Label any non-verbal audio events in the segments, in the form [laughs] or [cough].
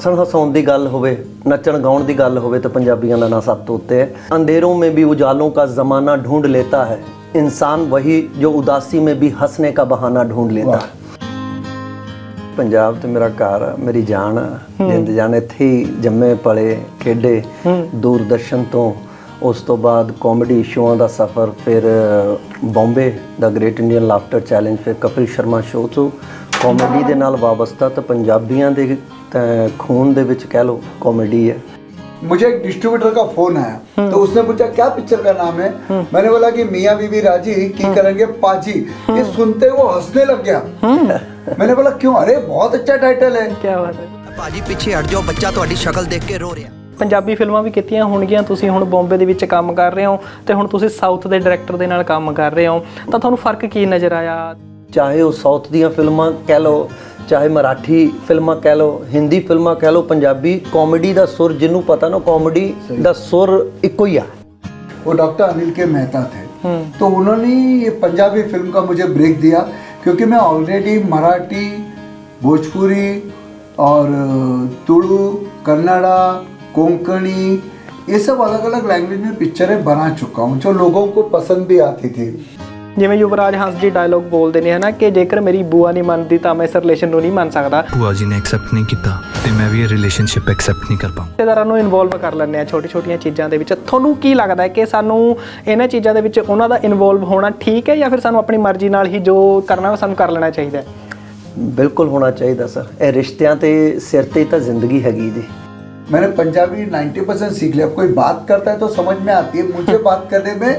ਹਸਣ ਹਸਾਉਣ ਦੀ ਗੱਲ ਹੋਵੇ ਨੱਚਣ ਗਾਉਣ ਦੀ ਗੱਲ ਹੋਵੇ ਤਾਂ ਪੰਜਾਬੀਆਂ ਦਾ ਨਾਂ ਸਭ ਤੋਂ ਉੱਤੇ ਹੈ। ਅੰਧੇਰੋਂ ਮੇਂ ਵੀ ਉਜਾਲੋਂ ਕਾ ਜ਼ਮਾਨਾ ਢੂੰਡ ਲੇਤਾ ਹੈ। ਇਨਸਾਨ ਵਹੀ ਜੋ ਉਦਾਸੀ ਮੇਂ ਵੀ ਹੱਸਣੇ ਦਾ ਬਹਾਨਾ ਢੂੰਡ ਲੇਤਾ ਹੈ। ਪੰਜਾਬ ਤੇ ਮੇਰਾ ਘਰ ਆ ਮੇਰੀ ਜਾਨ ਆ ਜਿੰਦ ਜਾਨ ਇੱਥੇ ਜੰਮੇ ਪਲੇ ਖੇਡੇ ਦੂਰਦਰਸ਼ਨ ਤੋਂ। ਉਸ ਤੋਂ ਬਾਅਦ ਕਾਮੇਡੀ ਸ਼ੋਆਂ ਦਾ ਸਫ਼ਰ ਫਿਰ ਬੰਬੇ ਦਾ ਗ੍ਰੇਟ ਇੰਡੀਅਨ ਲਾਫਟਰ ਚੈਲੰਜ ਫਿਰ ਕਪਿਲ ਸ਼ਰਮਾ ਸ਼ੋਅ ਤੋਂ। ਕਾਮੇਡੀ ਦੇ ਨਾਲ ਵਾਬਸਤਾ ਤਾਂ ਪੰਜਾਬੀਆਂ ਦੇ ਤਾਂ ਖੂਨ ਦੇ ਵਿੱਚ ਕਹਿ ਲਓ ਕਾਮੇਡੀ ਹੈ मुझे एक डिस्ट्रीब्यूटर का फोन आया तो उसने पूछा क्या पिक्चर का नाम है मैंने बोला कि मियाँ बीबी राजी की करेंगे पाजी ये सुनते ही वो हंसने लग गया मैंने बोला क्यों अरे बहुत अच्छा टाइटल है ਕੀ ਬਾਤ ਹੈ ਭਾਜੀ ਪਿੱਛੇ ਹਟ ਜਾਓ ਬੱਚਾ ਤੁਹਾਡੀ ਸ਼ਕਲ ਦੇਖ ਕੇ ਰੋ ਰਿਹਾ ਪੰਜਾਬੀ ਫਿਲਮਾਂ ਵੀ ਕੀਤੀਆਂ ਹੋਣਗੀਆਂ ਤੁਸੀਂ ਹੁਣ ਬੰਬੇ ਦੇ ਵਿੱਚ ਕੰਮ ਕਰ ਰਹੇ ਹੋ ਤੇ ਹੁਣ ਤੁਸੀਂ ਸਾਊਥ ਦੇ ਡਾਇਰੈਕਟਰ ਦੇ ਨਾਲ ਕੰਮ ਕਰ ਰਹੇ ਹੋ ਤਾਂ ਤੁਹਾਨੂੰ ਫਰਕ ਕੀ ਨਜ਼ਰ ਆਇਆ ਚਾਹੇ ਉਹ ਸਾਊਥ ਦੀਆਂ ਫਿਲਮਾਂ ਕਹਿ ਲਓ ਚਾਹੇ ਮਰਾਠੀ ਫਿਲਮਾਂ ਕਹਿ ਲਓ ਹਿੰਦੀ ਫਿਲਮਾਂ ਕਹਿ ਲਓ ਪੰਜਾਬੀ ਕਾਮੇਡੀ ਦਾ ਸੁਰ ਜਿਹਨੂੰ ਪਤਾ ਨਾ ਕਾਮੇਡੀ ਦਾ ਸੁਰ ਇੱਕੋ ਹੀ ਆ वो डॉक्टर अनिल के मेहता थे तो उन्होंने ये पंजाबी फिल्म का मुझे ब्रेक दिया क्योंकि मैं ऑलरेडी मराठी भोजपुरी और अ, तुलु कन्नड़ा कोंकणी ये सब अलग अलग लैंग्वेज में पिक्चरें बना चुका हूँ जो लोगों को पसंद भी आती थी ਜਿਵੇਂ ਯੁਵਰਾਜ ਹੰਸ ਜੀ ਡਾਇਲੋਗ ਬੋਲਦੇ ਨੇ ਹਨਾ ਕਿ ਜੇਕਰ ਮੇਰੀ ਬੂਆ ਨਹੀਂ ਮੰਨਦੀ ਤਾਂ ਮੈਂ ਇਸ ਰਿਲੇਸ਼ਨ ਨੂੰ ਨਹੀਂ ਮੰਨ ਸਕਦਾ ਭੂਆ ਜੀ ਨੇ ਐਕਸੈਪਟ ਨਹੀਂ ਕੀਤਾ ਤੇ ਮੈਂ ਵੀ ਇਹ ਰਿਲੇਸ਼ਨਸ਼ਿਪ ਐਕਸੈਪਟ ਨਹੀਂ ਕਰ ਪਾਊਂ ਰਿਸ਼ਤੇਦਾਰਾਂ ਨੂੰ ਇਨਵੋਲਵ ਕਰ ਲੈਂਦੇ ਆ ਛੋਟੀ ਛੋਟੀਆਂ ਚੀਜ਼ਾਂ ਦੇ ਵਿੱਚ ਤੁਹਾਨੂੰ ਕੀ ਲੱਗਦਾ ਹੈ ਕਿ ਸਾਨੂੰ ਇਹਨਾਂ ਚੀਜ਼ਾਂ ਦੇ ਵਿੱਚ ਉਹਨਾਂ ਦਾ ਇਨਵੋਲਵ ਹੋਣਾ ਠੀਕ ਹੈ ਜਾਂ ਫਿਰ ਸਾਨੂੰ ਆਪਣੀ ਮਰਜ਼ੀ ਨਾਲ ਹੀ ਜੋ ਕਰਨਾ ਉਹ ਸਾਨੂੰ ਕਰ ਲੈਣਾ ਚਾਹੀਦਾ ਹੈ ਬਿਲਕੁਲ ਹੋਣਾ ਚਾਹੀਦਾ ਸਰ ਇਹ ਰਿਸ਼ਤਿਆਂ ਤੇ ਸਿਰ ਤੇ ਤਾਂ ਜ਼ਿੰਦਗੀ ਹੈਗੀ ਜੀ मैंने पंजाबी 90 परसेंट सीख लिया अब कोई बात करता है तो समझ में आती है मुझे बात करने में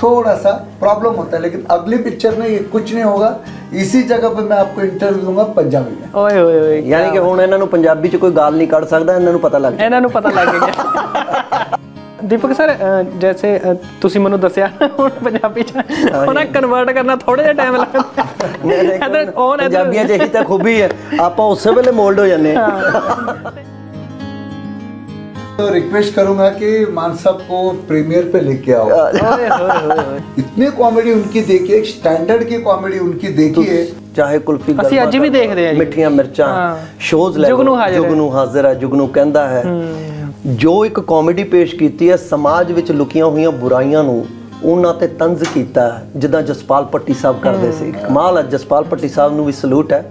थोड़ा सा प्रॉब्लम होता है लेकिन अगली पिक्चर में ये कुछ नहीं होगा इसी जगह पे मैं आपको इंटरव्यू दूंगा पंजाबी में ਓਏ ਓਏ ਓਏ ਯਾਨੀ ਕਿ ਹੁਣ ਇਹਨਾਂ ਨੂੰ ਪੰਜਾਬੀ 'ਚ ਕੋਈ ਗਾਲ ਨਹੀਂ ਕੱਢ ਸਕਦਾ ਇਹਨਾਂ ਨੂੰ ਪਤਾ ਲੱਗ ਗਿਆ ਇਹਨਾਂ ਨੂੰ ਪਤਾ ਲੱਗ ਗਿਆ ਦੀਪਕ ਸਰ ਅ, ਜੈਸੇ ਅ, ਤੁਸੀਂ ਮੈਨੂੰ ਦੱਸਿਆ ਹੁਣ ਪੰਜਾਬੀ ਚ ਉਹਨਾਂ ਕਨਵਰਟ ਕਰਨਾ ਥੋੜਾ ਜਿਹਾ ਟਾਈਮ ਲੱਗਦਾ ਇੱਧਰ on, ਇੱਧਰ- ਪੰਜਾਬੀਆਂ 'ਚ ਇਹੀ ਤਾਂ ਖੂਬੀ ਹੈ ਆਪਾਂ ਉਸੇ ਵੇਲੇ ਮੋਲਡ ਹੋ ਜਾਂਦੇ ਹਾਂ तो रिक्वेस्ट करूंगा कि मान साहब को प्रीमियर पे लेके आओ ਓਏ ਹੋਏ ਹੋਏ ਹੋਏ इतनी कॉमेडी उनकी देखी है स्टैंडर्ड की कॉमेडी उनकी देखी है ਚਾਹੇ ਕੁਲਫੀ ਅਸੀਂ ਗੱਲਬਾਤ ਅੱਜ ਵੀ ਦੇਖਦੇ ਹਾਂ ਜੀ। ਮਿੱਠੀਆਂ ਮਿਰਚਾਂ ਹਾਂ। ਸ਼ੋਜ਼ ਲੈ ਜੁਗਨੂ ਲਓ, ਹਾਜ਼ਰ ਹੈ। ਜੁਗਨੂ ਹਾਜ਼ਰ ਹੈ ਜੁਗਨੂ ਕਹਿੰਦਾ ਹੈ ਜੋ ਇੱਕ ਕਾਮੇਡੀ ਪੇਸ਼ ਕੀਤੀ ਹੈ ਸਮਾਜ ਵਿੱਚ ਲੁਕੀਆਂ ਹੋਈਆਂ ਬੁਰਾਈਆਂ ਨੂੰ ਉਹਨਾਂ ਤੇ ਤੰਜ਼ ਕੀਤਾ ਹੈ, ਜਿੱਦਾਂ ਜਸਪਾਲ ਪੱਟੀ ਸਾਹਿਬ ਕਰਦੇ ਸੀ ਕਮਾਲ ਹੈ ਜਸਪਾਲ ਪੱਟੀ ਸਾਹਿਬ ਨੂੰ ਵੀ ਸਲੂਟ ਹੈ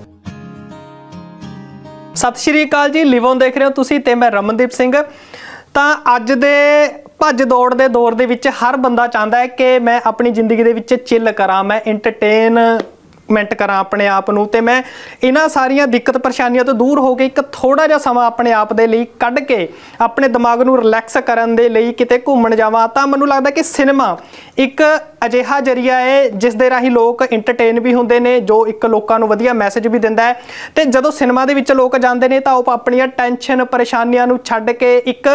ਸਤਿ ਸ਼੍ਰੀ ਅਕਾਲ ਜੀ, ਲਿਵ ਦੇਖ ਰਹੇ ਹੋ ਤੁਸੀਂ ਤੇ ਮੈਂ ਰਮਨਦੀਪ ਸਿੰਘ। ਤਾਂ ਅੱਜ ਦੇ ਭੱਜ ਦੌੜ ਦੇ ਦੌਰ ਦੇ ਵਿੱਚ ਹਰ ਬੰਦਾ ਚਾਹੁੰਦਾ ਹੈ ਕਿ ਮੈਂ ਆਪਣੀ ਜ਼ਿੰਦਗੀ ਦੇ ਵਿੱਚ ਚਿੱਲ ਕਰਾਂ, ਮੈਂ ਮੈਂਟ ਕਰਾਂ ਆਪਣੇ ਆਪ ਨੂੰ ਤੇ ਮੈਂ ਇਹਨਾਂ ਸਾਰੀਆਂ ਦਿੱਕਤ ਪਰੇਸ਼ਾਨੀਆਂ ਤੋਂ ਦੂਰ ਹੋ ਕੇ ਇੱਕ ਥੋੜਾ ਜਿਹਾ ਸਮਾਂ ਆਪਣੇ ਆਪ ਦੇ ਲਈ ਕੱਢ ਕੇ ਆਪਣੇ ਦਿਮਾਗ ਨੂੰ ਰਿਲੈਕਸ ਕਰਨ ਦੇ ਲਈ ਕਿਤੇ ਘੁੰਮਣ ਜਾਵਾਂ ਤਾਂ ਮੈਨੂੰ ਲੱਗਦਾ ਕਿ ਸਿਨੇਮਾ ਇੱਕ ਅਜਿਹਾ ਜਰੀਆ ਹੈ ਜਿਸ ਦੇ ਰਾਹੀਂ ਲੋਕ ਐਂਟਰਟੇਨ ਵੀ ਹੁੰਦੇ ਨੇ, ਜੋ ਇੱਕ ਲੋਕਾਂ ਨੂੰ ਵਧੀਆ ਮੈਸੇਜ ਵੀ ਦਿੰਦਾ ਹੈ। ਤੇ ਜਦੋਂ ਸਿਨੇਮਾ ਦੇ ਵਿੱਚ ਲੋਕ ਜਾਂਦੇ ਨੇ ਤਾਂ ਉਹ ਆਪਣੀਆਂ ਟੈਨਸ਼ਨ ਪਰੇਸ਼ਾਨੀਆਂ ਨੂੰ ਛੱਡ ਕੇ ਇੱਕ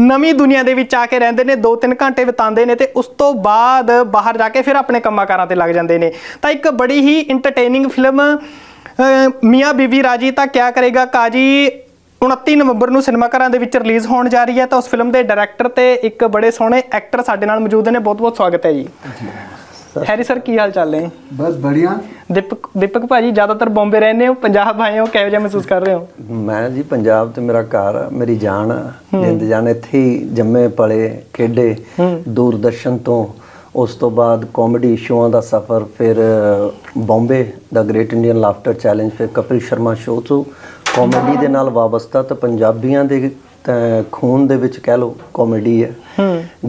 ਨਵੀਂ ਦੁਨੀਆ ਦੇ ਵਿੱਚ ਆ ਕੇ ਰਹਿੰਦੇ ਨੇ 2-3 ਘੰਟੇ ਬਿਤਾਉਂਦੇ ਨੇ ਤੇ ਉਸ ਤੋਂ ਬਾਅਦ ਬਾਹਰ ਜਾ ਕੇ ਫਿਰ ਆਪਣੇ ਕੰਮਾਂ ਕਾਰਾਂ ਤੇ ਲੱਗ ਜਾਂਦੇ ਨੇ। ਤਾਂ ਇੱਕ ਬੜੀ ਹੀ ਐਂਟਰਟੇਨਿੰਗ ਫਿਲਮ ਮੀਆਂ ਬੀਵੀ ਰਾਜੀ ਤਾਂ ਕਿਆ ਕਰੇਗਾ? ਕਾਜੀ 29 ਨਵੰਬਰ ਨੂੰ ਸਿਨੇਮਾ ਘਰਾਂ ਦੇ ਵਿੱਚ ਰਿਲੀਜ਼ ਹੋਣ ਜਾ ਰਹੀ ਹੈ ਤਾਂ ਉਸ ਫਿਲਮ ਦੇ ਡਾਇਰੈਕਟਰ ਤੇ ਇੱਕ ਬੜੇ ਸੋਹਣੇ ਐਕਟਰ ਸਾਡੇ ਨਾਲ ਮੌਜੂਦ ਨੇ। ਬਹੁਤ ਬਹੁਤ ਸਵਾਗਤ ਹੈ ਜੀ। ਹੈਰੀ ਸਰ ਕੀ ਹਾਲ ਚਾਲ ਨੇ? ਬਸ ਬੜੀਆਂ। ਦੀਪਕ ਦੀਪਕ ਭਾਜੀ ਜ਼ਿਆਦਾਤਰ ਬੰਬੇ ਰਹਿੰਦੇ ਹੋ ਪੰਜਾਬ ਆਏ ਹੋ ਕਿਹੋ ਜਿਹਾ ਮਹਿਸੂਸ ਕਰ ਰਹੇ ਹੋ? ਮੈਂ ਜੀ ਪੰਜਾਬ ਤੇ ਮੇਰਾ ਘਰ ਮੇਰੀ ਜਾਨ ਜਿੰਦ ਜਾਨ ਇੱਥੇ ਹੀ ਜੰਮੇ ਪਲੇ ਖੇਡੇ ਦੂਰਦਰਸ਼ਨ ਤੋਂ ਉਸ ਤੋਂ ਬਾਅਦ ਕਾਮੇਡੀ ਸ਼ੋਆਂ ਦਾ ਸਫ਼ਰ, ਫਿਰ ਬੰਬੇ ਦਾ ਗ੍ਰੇਟ ਇੰਡੀਅਨ ਲਾਫਟਰ ਚੈਲੰਜ ਫਿਰ ਕਪਿਲ ਸ਼ਰਮਾ ਸ਼ੋਅ ਤੋਂ ਕਾਮੇਡੀ ਦੇ ਨਾਲ ਵਾਬਸਤਾ ਤਾਂ ਪੰਜਾਬੀਆਂ ਦੇ ਖੂਨ ਦੇ ਵਿੱਚ ਕਹਿ ਲਓ ਕਾਮੇਡੀ ਹੈ।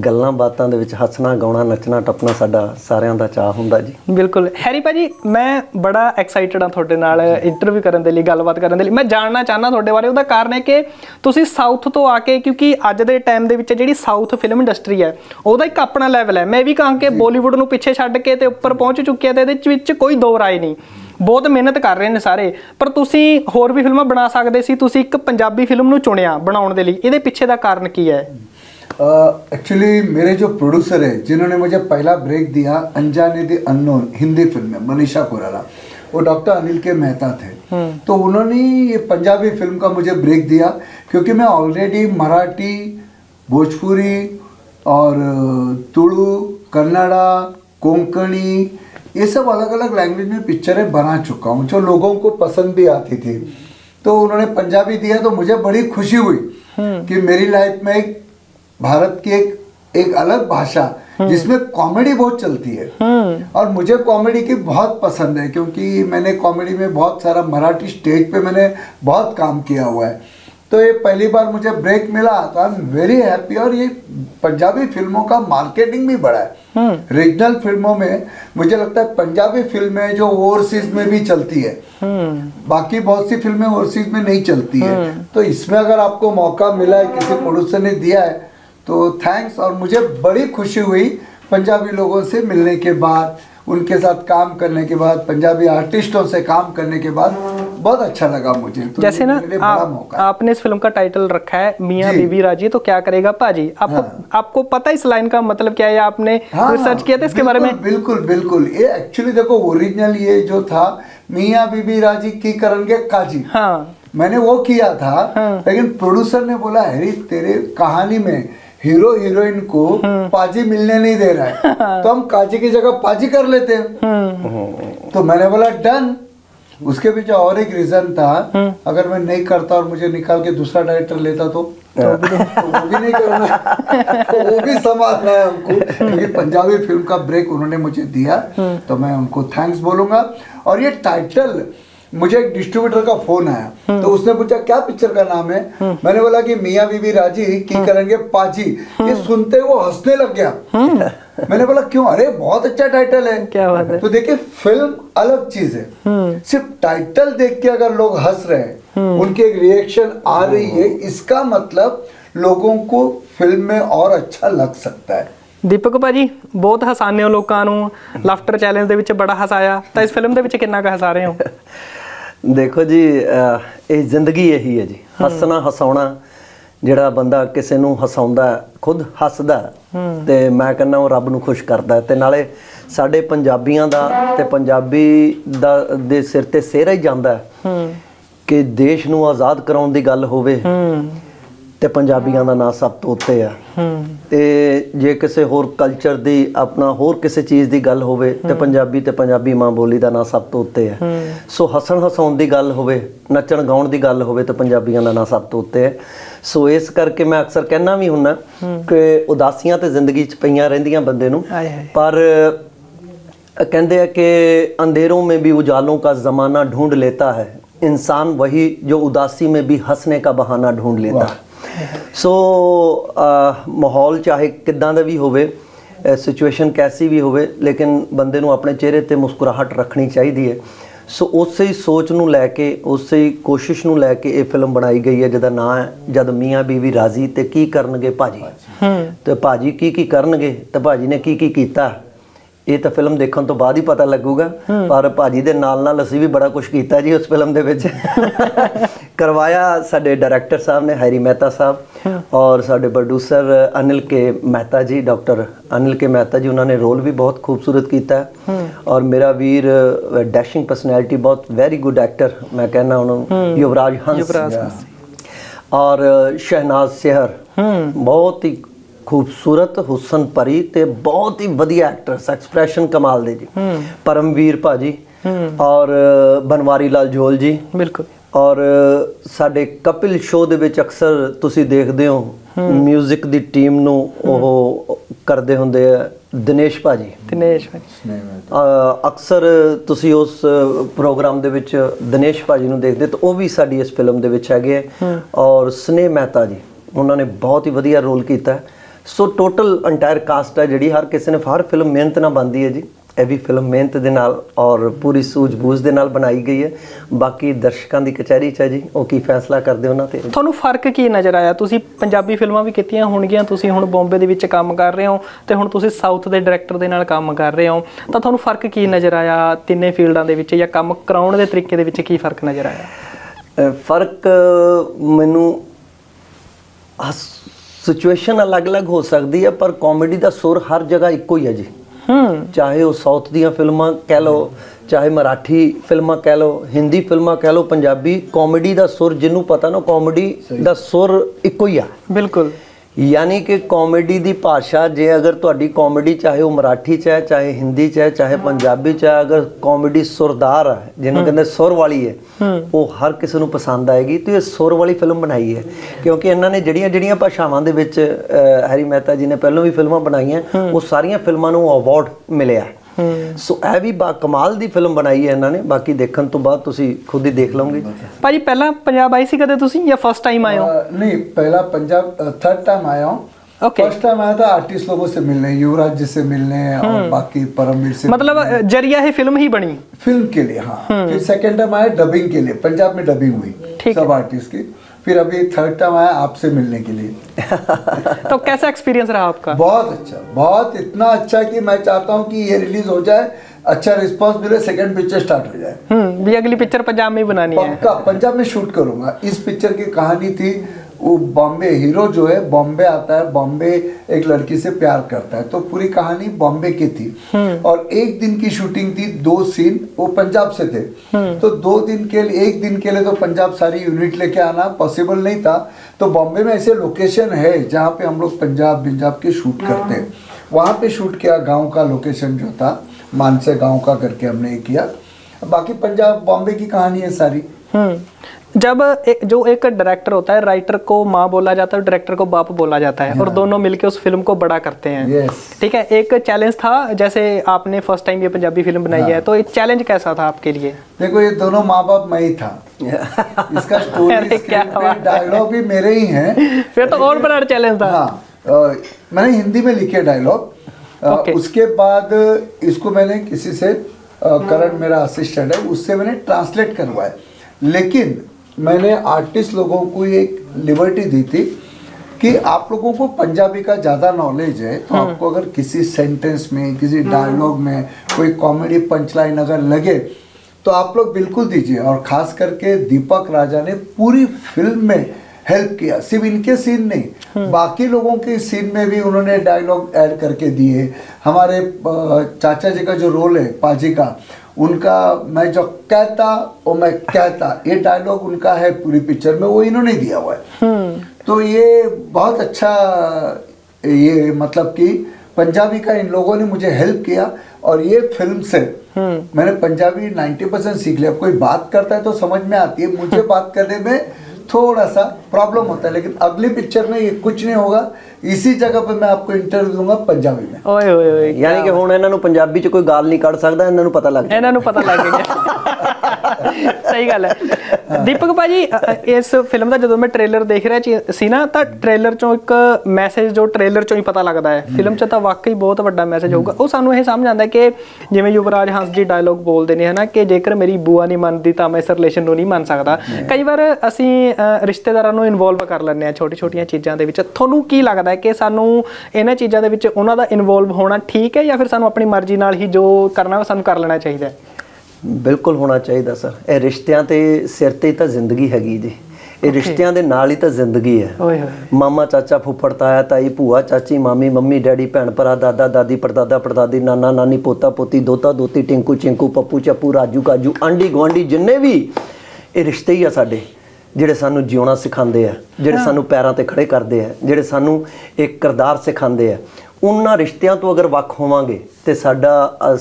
ਗੱਲਾਂ ਬਾਤਾਂ ਦੇ ਵਿੱਚ ਹੱਸਣਾ ਗਾਉਣਾ ਨੱਚਣਾ ਟੱਪਣਾ ਸਾਡਾ ਸਾਰਿਆਂ ਦਾ ਚਾਹ ਹੁੰਦਾ ਜੀ। ਬਿਲਕੁਲ। ਹੈਰੀ ਭਾਜੀ ਮੈਂ ਬੜਾ ਐਕਸਾਈਟਡ ਹਾਂ ਤੁਹਾਡੇ ਨਾਲ ਇੰਟਰਵਿਊ ਕਰਨ ਦੇ ਲਈ ਗੱਲਬਾਤ ਕਰਨ ਦੇ ਲਈ। ਮੈਂ ਜਾਣਨਾ ਚਾਹਨਾ ਤੁਹਾਡੇ ਬਾਰੇ ਉਹਦਾ ਕਾਰਨ ਹੈ ਕਿ ਤੁਸੀਂ ਸਾਊਥ ਤੋਂ ਆ ਕੇ ਕਿਉਂਕਿ ਅੱਜ ਦੇ ਟਾਈਮ ਦੇ ਵਿੱਚ ਜਿਹੜੀ ਸਾਊਥ ਫਿਲਮ ਇੰਡਸਟਰੀ ਹੈ ਉਹਦਾ ਇੱਕ ਆਪਣਾ ਲੈਵਲ ਹੈ। ਮੈਂ ਵੀ ਕਹਾਂ ਕਿ ਬਾਲੀਵੁੱਡ ਨੂੰ ਪਿੱਛੇ ਛੱਡ ਕੇ ਤੇ ਉੱਪਰ ਪਹੁੰਚ ਚੁੱਕਿਆ ਤੇ ਇਹਦੇ ਵਿੱਚ ਕੋਈ ਦੋ ਰਾਏ ਨਹੀਂ। ਬਹੁਤ ਮਿਹਨਤ ਕਰ ਰਹੇ ਨੇ ਸਾਰੇ ਪਰ ਤੁਸੀਂ ਹੋਰ ਵੀ ਫਿਲਮਾਂ ਬਣਾ ਸਕਦੇ ਸੀ ਤੁਸੀਂ ਇੱਕ ਪੰਜਾਬੀ ਫਿਲਮ ਨੂੰ ਚੁਣਿਆ ਬਣਾਉਣ ਦੇ ਲਈ ਇਹਦੇ ਪਿੱਛੇ ਦਾ ਕਾਰਨ ਕੀ ਹੈ एक्चुअली मेरे जो प्रोड्यूसर है जिन्होंने मुझे पहला ब्रेक दिया अनजाने दी अननोन हिंदी फिल्म में मनीषा कोराला वो डॉक्टर अनिल के मेहता थे तो उन्होंने ये पंजाबी फिल्म का मुझे ब्रेक दिया क्योंकि मैं ऑलरेडी मराठी भोजपुरी और अ, तुलु कन्नड़ा कोंकणी ये सब अलग अलग लैंग्वेज में पिक्चरें बना चुका हूँ जो लोगों को पसंद भी आती थी। तो उन्होंने पंजाबी दिया तो मुझे बड़ी खुशी हुई कि मेरी लाइफ में एक भारत की एक एक अलग भाषा जिसमें कॉमेडी बहुत चलती है। और मुझे कॉमेडी की बहुत पसंद है क्योंकि मैंने कॉमेडी में बहुत सारा मराठी स्टेज पे मैंने बहुत काम किया हुआ है। तो ये पहली बार मुझे ब्रेक मिला तो आई एम वेरी हैप्पी और ये पंजाबी फ़िल्मों का मार्केटिंग भी बढ़ा है। रीजनल फ़िल्मों में मुझे लगता है पंजाबी फ़िल्में जो ओवरसीज में भी चलती है। बाकी बहुत सी फ़िल्में ओवरसीज में नहीं चलती है। तो इसमें अगर आपको मौका मिला है किसी प्रोड्यूसर ने दिया है तो थैंक्स और मुझे बड़ी खुशी हुई पंजाबी लोगों से मिलने के बाद। उनके साथ काम करने के बाद पंजाबी आर्टिस्टों से काम करने के बाद बहुत अच्छा लगा मुझे। तो जैसे ना आप, आपने इस फ़िल्म का टाइटल रखा है मियाँ। बीबी राज़ी तो क्या करेगा पाजी? आपको हाँ। आपको पता है इस लाइन का मतलब क्या है? आपने हाँ, रिसर्च किया था इसके बारे में? बिल्कुल बिल्कुल ये एक्चुअली देखो ओरिजिनल ये जो था मियाँ बीबी राज़ी की करेंगे काजी। हाँ। मैंने वो किया था हाँ। लेकिन प्रोड्यूसर ने बोला हैरी तेरे कहानी में हीरो हीरोइन को हाँ। पाजी मिलने नहीं दे रहा है। तो हम काजी की जगह पाजी कर लेते हैं। हम्म, तो मैंने बोला डन। उसके पीछे और एक रीजन था। हाँ। अगर मैं नहीं करता और मुझे निकाल के दूसरा डायरेक्टर लेता तो तो वो भी नहीं करना है। तो वो भी संभालना है हमको। क्योंकि पंजाबी फ़िल्म का ब्रेक उन्होंने मुझे दिया। तो मैं उनको थैंक्स बोलूँगा। और ये टाइटल मुझे एक डिस्ट्रीब्यूटर का फोन आया तो उसने पूछा क्या पिक्चर का नाम है मैंने बोला कि मियाँ बीबी राजी की करेंगे पाजी ये सुनते वो हंसने लग गया मैंने बोला क्यों अरे बहुत अच्छा टाइटल है क्या बात है तो देखिए फिल्म अलग चीज है सिर्फ टाइटल देख के अगर लोग हंस रहे हैं उनकी एक रिएक्शन आ रही है इसका मतलब ਲੋਗੋਂ को फिल्म में और अच्छा लग सकता है ਦੀਪਕ ਭਾਜੀ ਬਹੁਤ ਹਸਾਨੇ ਹੋ ਲੋਕਾਂ ਨੂੰ ਲਾਫਟਰ ਚੈਲੰਜ ਦੇ ਵਿੱਚ ਬੜਾ ਹਸਾਇਆ ਤਾਂ ਇਸ ਫਿਲਮ ਦੇ ਵਿੱਚ ਕਿੰਨਾ ਕੁ ਹਸਾ ਰਹੇ ਹੋ ਦੇਖੋ ਜੀ ਇਹ ਜ਼ਿੰਦਗੀ ਇਹੀ ਹੈ ਜੀ। ਹੱਸਣਾ ਹਸਾਉਣਾ ਜਿਹੜਾ ਬੰਦਾ ਕਿਸੇ ਨੂੰ ਹਸਾਉਂਦਾ ਖੁਦ ਹੱਸਦਾ ਤੇ ਮੈਂ ਕਹਿੰਦਾ ਉਹ ਰੱਬ ਨੂੰ ਖੁਸ਼ ਕਰਦਾ ਤੇ ਨਾਲੇ ਸਾਡੇ ਪੰਜਾਬੀਆਂ ਦਾ ਤੇ ਪੰਜਾਬੀ ਦਾ ਦੇ ਸਿਰ ਤੇ ਸਿਹਰਾ ਹੀ ਜਾਂਦਾ ਹੈ ਕਿ ਦੇਸ਼ ਨੂੰ ਆਜ਼ਾਦ ਕਰਾਉਣ ਦੀ ਗੱਲ ਹੋਵੇ। ਤੇ ਪੰਜਾਬੀਆਂ ਦਾ ਨਾਂ ਸਭ ਤੋਂ ਉੱਤੇ ਆ ਤੇ ਜੇ ਕਿਸੇ ਹੋਰ ਕਲਚਰ ਦੀ ਆਪਣਾ ਹੋਰ ਕਿਸੇ ਚੀਜ਼ ਦੀ ਗੱਲ ਹੋਵੇ ਤੇ ਪੰਜਾਬੀ ਤੇ ਪੰਜਾਬੀ ਮਾਂ ਬੋਲੀ ਦਾ ਨਾਂ ਸਭ ਤੋਂ ਉੱਤੇ ਹੈ ਸੋ ਹੱਸਣ ਹਸਾਉਣ ਦੀ ਗੱਲ ਹੋਵੇ ਨੱਚਣ ਗਾਉਣ ਦੀ ਗੱਲ ਹੋਵੇ ਤਾਂ ਪੰਜਾਬੀਆਂ ਦਾ ਨਾਂ ਸਭ ਤੋਂ ਉੱਤੇ ਹੈ ਸੋ ਇਸ ਕਰਕੇ ਮੈਂ ਅਕਸਰ ਕਹਿਣਾ ਵੀ ਹੁੰਨਾ ਕਿ ਉਦਾਸੀਆਂ ਤੇ ਜ਼ਿੰਦਗੀ 'ਚ ਪਈਆਂ ਰਹਿੰਦੀਆਂ ਬੰਦੇ ਨੂੰ ਆਏ ਹਾਏ पर कहते हैं कि अंधेरों में भी उजालों का ज़माना ढूंढ लेता है इंसान वही जो उदासी में भी हंसने का बहाना ढूंढ लेता है ਸੋ ਮਾਹੌਲ ਚਾਹੇ ਕਿੱਦਾਂ ਦਾ ਵੀ ਹੋਵੇ ਸਿਚੁਏਸ਼ਨ ਕੈਸੀ ਵੀ ਹੋਵੇ ਲੇਕਿਨ ਬੰਦੇ ਨੂੰ ਆਪਣੇ ਚਿਹਰੇ ਤੇ ਮੁਸਕਰਾਹਟ ਰੱਖਣੀ ਚਾਹੀਦੀ ਹੈ। ਸੋ ਉਸੇ ਹੀ ਸੋਚ ਨੂੰ ਲੈ ਕੇ ਉਸੇ ਹੀ ਕੋਸ਼ਿਸ਼ ਨੂੰ ਲੈ ਕੇ ਇਹ ਫਿਲਮ ਬਣਾਈ ਗਈ ਹੈ ਜਿਹਦਾ ਨਾਮ ਹੈ ਜਦ ਮੀਆਂ ਬੀਵੀ ਰਾਜ਼ੀ ਤੇ ਕੀ ਕਰਨਗੇ ਭਾਜੀ? ਤੇ ਭਾਜੀ ਕੀ ਕੀ ਕਰਨਗੇ? ਤੇ ਭਾਜੀ ਨੇ ਕੀ ਕੀ ਕੀਤਾ? ਇਹ ਤਾਂ ਫਿਲਮ ਦੇਖਣ ਤੋਂ ਬਾਅਦ ਹੀ ਪਤਾ ਲੱਗੂਗਾ। ਪਰ ਭਾਜੀ ਦੇ ਨਾਲ ਨਾਲ ਅਸੀਂ ਵੀ ਬੜਾ ਕੁਝ ਕੀਤਾ ਜੀ ਉਸ ਫਿਲਮ ਦੇ ਵਿੱਚ। [laughs] ਕਰਵਾਇਆ ਸਾਡੇ ਡਾਇਰੈਕਟਰ ਸਾਹਿਬ ਨੇ ਹੈਰੀ ਮਹਿਤਾ ਸਾਹਿਬ ਔਰ ਸਾਡੇ ਪ੍ਰੋਡਿਊਸਰ ਅਨਿਲ ਕੇ ਮਹਿਤਾ ਜੀ ਡਾਕਟਰ ਅਨਿਲ ਕੇ ਮਹਿਤਾ ਜੀ ਉਹਨਾਂ ਨੇ ਰੋਲ ਵੀ ਬਹੁਤ ਖੂਬਸੂਰਤ ਕੀਤਾ। ਔਰ ਮੇਰਾ ਵੀਰ ਡੈਸ਼ਿੰਗ ਪਰਸਨੈਲਿਟੀ ਬਹੁਤ ਵੈਰੀ ਗੁੱਡ ਐਕਟਰ ਮੈਂ ਕਹਿੰਦਾ ਉਹਨਾਂ ਯੁਵਰਾਜ ਹੰਸ। ਔਰ ਸ਼ਹਿਨਾਜ਼ ਸਿਹਰ। ਬਹੁਤ ਹੀ ਖੂਬਸੂਰਤ ਹੁਸਨ ਭਰੀ ਤੇ ਬਹੁਤ ਹੀ ਵਧੀਆ ਐਕਟਰਸ ਐਕਸਪ੍ਰੈਸ਼ਨ ਕਮਾਲ ਦੇ ਜੀ। ਪਰਮਵੀਰ ਭਾਜੀ। ਔਰ ਬਨਵਾਰੀ ਲਾਲ ਜੋਲ ਜੀ। ਬਿਲਕੁਲ। ਔਰ ਸਾਡੇ ਕਪਿਲ ਸ਼ੋਅ ਦੇ ਵਿੱਚ ਅਕਸਰ ਤੁਸੀਂ ਦੇਖਦੇ ਹੋ 뮤직 ਦੀ ਟੀਮ ਨੂੰ ਉਹ ਕਰਦੇ ਹੁੰਦੇ ਆ ਦਿਨੇਸ਼ ਭਾਜੀ। ਦਿਨੇਸ਼ ਭਾਜੀ। ਅਕਸਰ ਤੁਸੀਂ ਉਸ ਪ੍ਰੋਗਰਾਮ ਦੇ ਵਿੱਚ ਦਿਨੇਸ਼ ਭਾਜੀ ਨੂੰ ਦੇਖਦੇ ਤਾਂ ਉਹ ਵੀ ਸਾਡੀ ਇਸ ਫਿਲਮ ਦੇ ਵਿੱਚ ਹੈਗੇ ਹੈ। ਔਰ ਸਨੇਹ ਮਹਿਤਾ ਜੀ ਉਹਨਾਂ ਨੇ ਬਹੁਤ ਹੀ ਵਧੀਆ ਰੋਲ ਕੀਤਾ। ਸੋ ਟੋਟਲ ਇੰਟਾਇਰ ਕਾਸਟ ਹੈ ਜਿਹੜੀ ਹਰ ਕਿਸੇ ਨੇ ਹਰ ਫਿਲਮ ਮਿਹਨਤ ਨਾਲ ਬਣਦੀ ਹੈ ਜੀ। ਇਹ ਵੀ ਫਿਲਮ ਮਿਹਨਤ ਦੇ ਨਾਲ ਔਰ ਪੂਰੀ ਸੂਝ-ਬੂਝ ਦੇ ਨਾਲ ਬਣਾਈ ਗਈ ਹੈ। ਬਾਕੀ ਦਰਸ਼ਕਾਂ ਦੀ ਕਚਹਿਰੀ 'ਚ ਹੈ ਜੀ ਉਹ ਕੀ ਫੈਸਲਾ ਕਰਦੇ ਉਹਨਾਂ ਤੇ ਤੁਹਾਨੂੰ ਫ਼ਰਕ ਕੀ ਨਜ਼ਰ ਆਇਆ? ਤੁਸੀਂ ਪੰਜਾਬੀ ਫਿਲਮਾਂ ਵੀ ਕੀਤੀਆਂ ਹੋਣਗੀਆਂ ਤੁਸੀਂ ਹੁਣ ਬੰਬੇ ਦੇ ਵਿੱਚ ਕੰਮ ਕਰ ਰਹੇ ਹੋ ਤੇ ਹੁਣ ਤੁਸੀਂ ਸਾਊਥ ਦੇ ਡਾਇਰੈਕਟਰ ਦੇ ਨਾਲ ਕੰਮ ਕਰ ਰਹੇ ਹੋ। ਤਾਂ ਤੁਹਾਨੂੰ ਫ਼ਰਕ ਕੀ ਨਜ਼ਰ ਆਇਆ ਤਿੰਨੇ ਫੀਲਡਾਂ ਦੇ ਵਿੱਚ ਜਾਂ ਕੰਮ ਕਰਾਉਣ ਦੇ ਤਰੀਕੇ ਦੇ ਵਿੱਚ ਕੀ ਫ਼ਰਕ ਨਜ਼ਰ ਆਇਆ? ਫ਼ਰਕ ਮੈਨੂੰ ਸਿਚੁਏਸ਼ਨ ਅਲੱਗ-ਅਲੱਗ ਹੋ ਸਕਦੀ ਹੈ ਪਰ ਕਾਮੇਡੀ ਦਾ ਸੁਰ ਹਰ ਜਗ੍ਹਾ ਇੱਕੋ ਹੀ ਹੈ ਜੀ। ਹੂੰ। ਚਾਹੇ ਉਹ ਸਾਊਥ ਦੀਆਂ ਫਿਲਮਾਂ ਕਹਿ ਲਓ ਚਾਹੇ ਮਰਾਠੀ ਫਿਲਮਾਂ ਕਹਿ ਲਓ ਹਿੰਦੀ ਫਿਲਮਾਂ ਕਹਿ ਲਓ ਪੰਜਾਬੀ ਕਾਮੇਡੀ ਦਾ ਸੁਰ ਜਿਹਨੂੰ ਪਤਾ ਨਾ ਕਾਮੇਡੀ ਦਾ ਸੁਰ ਇੱਕੋ ਹੀ ਆ। ਬਿਲਕੁਲ। ਯਾਨੀ ਕਿ ਕਾਮੇਡੀ ਦੀ ਭਾਸ਼ਾ ਜੇ ਅਗਰ ਤੁਹਾਡੀ ਕਾਮੇਡੀ ਚਾਹੇ ਉਹ ਮਰਾਠੀ ਚ ਹੈ ਚਾਹੇ ਹਿੰਦੀ ਚ ਹੈ ਚਾਹੇ ਪੰਜਾਬੀ ਚ ਹੈ ਅਗਰ ਕਾਮੇਡੀ ਸੁਰਦਾਰ ਹੈ ਜਿਹਨੂੰ ਕਹਿੰਦੇ ਸੁਰ ਵਾਲੀ ਹੈ ਉਹ ਹਰ ਕਿਸੇ ਨੂੰ ਪਸੰਦ ਆਏਗੀ ਤੇ ਇਹ ਸੁਰ ਵਾਲੀ ਫਿਲਮ ਬਣਾਈ ਹੈ। ਕਿਉਂਕਿ ਇਹਨਾਂ ਨੇ ਜਿਹੜੀਆਂ ਜਿਹੜੀਆਂ ਭਾਸ਼ਾਵਾਂ ਦੇ ਵਿੱਚ ਹੈਰੀ ਮਹਿਤਾ ਜੀ ਨੇ ਪਹਿਲਾਂ ਵੀ ਫਿਲਮਾਂ ਬਣਾਈਆਂ ਉਹ ਸਾਰੀਆਂ ਫਿਲਮਾਂ ਨੂੰ ਅਵਾਰਡ ਮਿਲਿਆ। ਸੋ ਇਹ ਵੀ ਬਾ ਕਮਾਲ ਦੀ ਫਿਲਮ ਬਣਾਈ ਹੈ ਇਹਨਾਂ ਨੇ ਬਾਕੀ ਦੇਖਣ ਤੋਂ ਬਾਅਦ ਤੁਸੀਂ ਖੁਦ ਹੀ ਦੇਖ ਲਓਗੇ ਭਾਜੀ ਪਹਿਲਾਂ ਪੰਜਾਬ ਆਈ ਸੀ ਕਦੇ ਤੁਸੀਂ ਜਾਂ ਫਸਟ ਟਾਈਮ ਆਏ ਹੋ ਨਹੀਂ ਪਹਿਲਾ पंजाब थर्ड टाइम आया हूँ ओके फर्स्ट टाइम आया था आर्टिस्ट लोगों से मिलने युवराज जी से मिलने और बाकी परमवीर से मतलब मिलने। जरिया है फिल्म ही बनी फिल्म के लिए हाँ फिर सेकेंड टाइम आया डबिंग के लिए पंजाब में डबिंग हुई सब आर्टिस्ट की फिर अभी थर्ड टाइम आया आपसे मिलने के लिए। [laughs] तो कैसा एक्सपीरियंस रहा आपका? बहुत अच्छा बहुत इतना अच्छा कि मैं चाहता हूँ कि ये रिलीज़ हो जाए अच्छा रिस्पांस मिले सेकंड पिक्चर स्टार्ट हो जाए। हम्म भी अगली पिक्चर पंजाब में ही बनानी है। पक्का पंजाब में शूट करूँगा। इस पिक्चर की कहानी थी वो बॉम्बे हीरो जो है बॉम्बे आता है बॉम्बे एक लड़की से प्यार करता है। तो पूरी कहानी बॉम्बे की थी। और एक दिन की शूटिंग थी दो सीन वो पंजाब से थे। तो दो दिन के लिए एक दिन के लिए तो पंजाब सारी यूनिट लेके आना पॉसिबल नहीं था। तो बॉम्बे में ऐसे लोकेशन है जहाँ पे हम लोग पंजाब पंजाब के शूट करते हैं। वहाँ पे शूट किया गाँव का लोकेशन जो था मानसे गाँव का करके हमने किया। बाकी पंजाब बॉम्बे की कहानी है सारी। हम्म। जब एक, जो एक डायरेक्टर होता है राइटर को माँ बोला जाता है डायरेक्टर को बाप बोला जाता है और दोनों मिलके उस फ़िल्म को बड़ा करते हैं. ठीक है एक चैलेंज था जैसे आपने फ़र्स्ट टाइम ये पंजाबी फ़िल्म बनाई है तो एक चैलेंज कैसा था आपके लिए? देखो ये दोनों माँ बाप मैं ही था। [laughs] इसका स्टोरी क्या है। डायलॉग भी मेरे ही हैं। फिर तो और बड़ा चैलेंज था। हाँ मैंने हिंदी में लिखे डायलॉग Okay. उसके बाद इसको मैंने किसी से करण मेरा असिस्टेंट है उससे मैंने ट्रांसलेट करवाया। लेकिन मैंने आर्टिस्ट लोगों को एक लिबर्टी दी थी कि आप लोगों को पंजाबी का ज़्यादा नॉलेज है तो आपको अगर किसी सेंटेंस में किसी डायलॉग में कोई कॉमेडी पंचलाइन अगर लगे तो आप लोग बिल्कुल दीजिए। और खास करके दीपक राजा ने पूरी फ़िल्म में हेल्प किया। सिर्फ़ इनके सीन नहीं बाकी लोगों के सीन में भी उन्होंने डायलॉग ऐड करके दिए। हमारे चाचा जी का जो रोल है पाजी का उनका मैं जो कहता वो मैं कहता ये डायलॉग उनका है पूरी पिक्चर में वो इन्होंने दिया हुआ है। तो ये बहुत अच्छा ये मतलब कि पंजाबी का इन लोगों ने मुझे हेल्प किया और ये फ़िल्म से मैंने पंजाबी 90 परसेंट सीख लिया। कोई बात करता है तो समझ में आती है। मुझे बात करने में थोड़ा सा प्रॉब्लम होता है लेकिन अगली पिक्चर में ये कुछ नहीं होगा इसी जगह पे मैं आपको इंटरव्यू दूंगा पंजाबी में ਓਏ ਓਏ ਓਏ ਯਾਨੀ ਕਿ ਹੁਣ ਇਹਨਾਂ ਨੂੰ ਪੰਜਾਬੀ ਚ ਕੋਈ ਗਾਲ ਨਹੀਂ ਕੱਢ ਸਕਦਾ ਇਹਨਾਂ ਨੂੰ ਪਤਾ ਲੱਗ ਜਾਏ ਇਹਨਾਂ ਨੂੰ ਪਤਾ ਲੱਗ ਗਿਆ ਸਹੀ ਗੱਲ ਹੈ। ਦੀਪਕ ਭਾਜੀ ਅ, ਇਸ ਫਿਲਮ ਦਾ ਜਦੋਂ ਮੈਂ ਟ੍ਰੇਲਰ ਦੇਖ ਰਿਹਾ ਸੀ ਨਾ ਤਾਂ ਟ੍ਰੇਲਰ ਚੋਂ ਇੱਕ ਮੈਸੇਜ ਜੋ ਟ੍ਰੇਲਰ ਚੋਂ ਹੀ ਪਤਾ ਲੱਗਦਾ ਹੈ। ਫਿਲਮ 'ਚ ਤਾਂ ਵਾਕਈ ਬਹੁਤ ਵੱਡਾ ਮੈਸੇਜ ਹੋਊਗਾ। ਉਹ ਸਾਨੂੰ ਇਹ ਸਮਝ ਆਉਂਦਾ ਕਿ ਜਿਵੇਂ ਯੁਵਰਾਜ ਹੰਸ ਜੀ ਡਾਇਲੋਗ ਬੋਲਦੇ ਨੇ ਹਨਾ ਕਿ ਜੇਕਰ ਮੇਰੀ ਬੂਆ ਨਹੀਂ ਮੰਨਦੀ ਤਾਂ ਮੈਂ ਇਸ ਰਿਲੇਸ਼ਨ ਨੂੰ ਨਹੀਂ ਮੰਨ ਸਕਦਾ। ਕਈ ਵਾਰ ਅਸੀਂ ਰਿਸ਼ਤੇਦਾਰਾਂ ਨੂੰ ਇਨਵੋਲਵ ਕਰ ਲੈਂਦੇ ਆ ਛੋਟੀ ਛੋਟੀਆਂ ਚੀਜ਼ਾਂ ਦੇ ਵਿੱਚ। ਤੁਹਾਨੂੰ ਕੀ ਲੱਗਦਾ ਹੈ ਕਿ ਸਾਨੂੰ ਇਹਨਾਂ ਚੀਜ਼ਾਂ ਦੇ ਵਿੱਚ ਉਹਨਾਂ ਦਾ ਇਨਵੋਲਵ ਹੋਣਾ ਠੀਕ ਹੈ ਜਾਂ ਫਿਰ ਸਾਨੂੰ ਆਪਣੀ ਮਰਜ਼ੀ ਨਾਲ ਹੀ ਜੋ ਕਰਨਾ ਉਹ ਸਾਨੂੰ ਕਰ ਲੈਣਾ ਚਾਹੀਦਾ ਹੈ? ਬਿਲਕੁਲ ਹੋਣਾ ਚਾਹੀਦਾ ਸਰ। ਇਹ ਰਿਸ਼ਤਿਆਂ ਤੇ ਸਿਰ ਤੇ ਤਾਂ ਜ਼ਿੰਦਗੀ ਹੈਗੀ ਜੀ। ਇਹ ਰਿਸ਼ਤਿਆਂ ਦੇ ਨਾਲ ਹੀ ਤਾਂ ਜ਼ਿੰਦਗੀ ਹੈ। ਓਏ ਹੋਏ। ਮਾਮਾ ਚਾਚਾ ਫੁੱਫੜ ਤਾਇਆ ਤਾਈ ਭੂਆ ਚਾਚੀ ਮਾਮੀ ਮੰਮੀ ਡੈਡੀ ਭੈਣ ਭਰਾ ਦਾਦਾ ਦਾਦੀ ਪੜਦਾਦਾ ਪੜਦਾਦੀ ਨਾਨਾ ਨਾਨੀ ਪੋਤਾ ਪੋਤੀ ਦੋਤਾ ਦੋਤੀ ਟਿੰਕੂ ਚਿੰਕੂ ਪੱਪੂ ਚੱਪੂ ਰਾਜੂ ਕਾਜੂ ਆਂਡੀ ਗਵਾਂਡੀ ਜਿੰਨੇ ਵੀ ਇਹ ਰਿਸ਼ਤੇ ਹੀ ਆ ਸਾਡੇ ਜਿਹੜੇ ਸਾਨੂੰ ਜਿਉਣਾ ਸਿਖਾਉਂਦੇ ਆ ਜਿਹੜੇ ਸਾਨੂੰ ਪੈਰਾਂ ਤੇ ਖੜੇ ਕਰਦੇ ਆ ਜਿਹੜੇ ਸਾਨੂੰ ਇੱਕ ਕਿਰਦਾਰ ਸਿਖਾਉਂਦੇ ਆ ਉਹਨਾਂ ਰਿਸ਼ਤਿਆਂ ਤੋਂ ਅਗਰ ਵੱਖ ਹੋਵਾਂਗੇ ਤੇ ਸਾਡਾ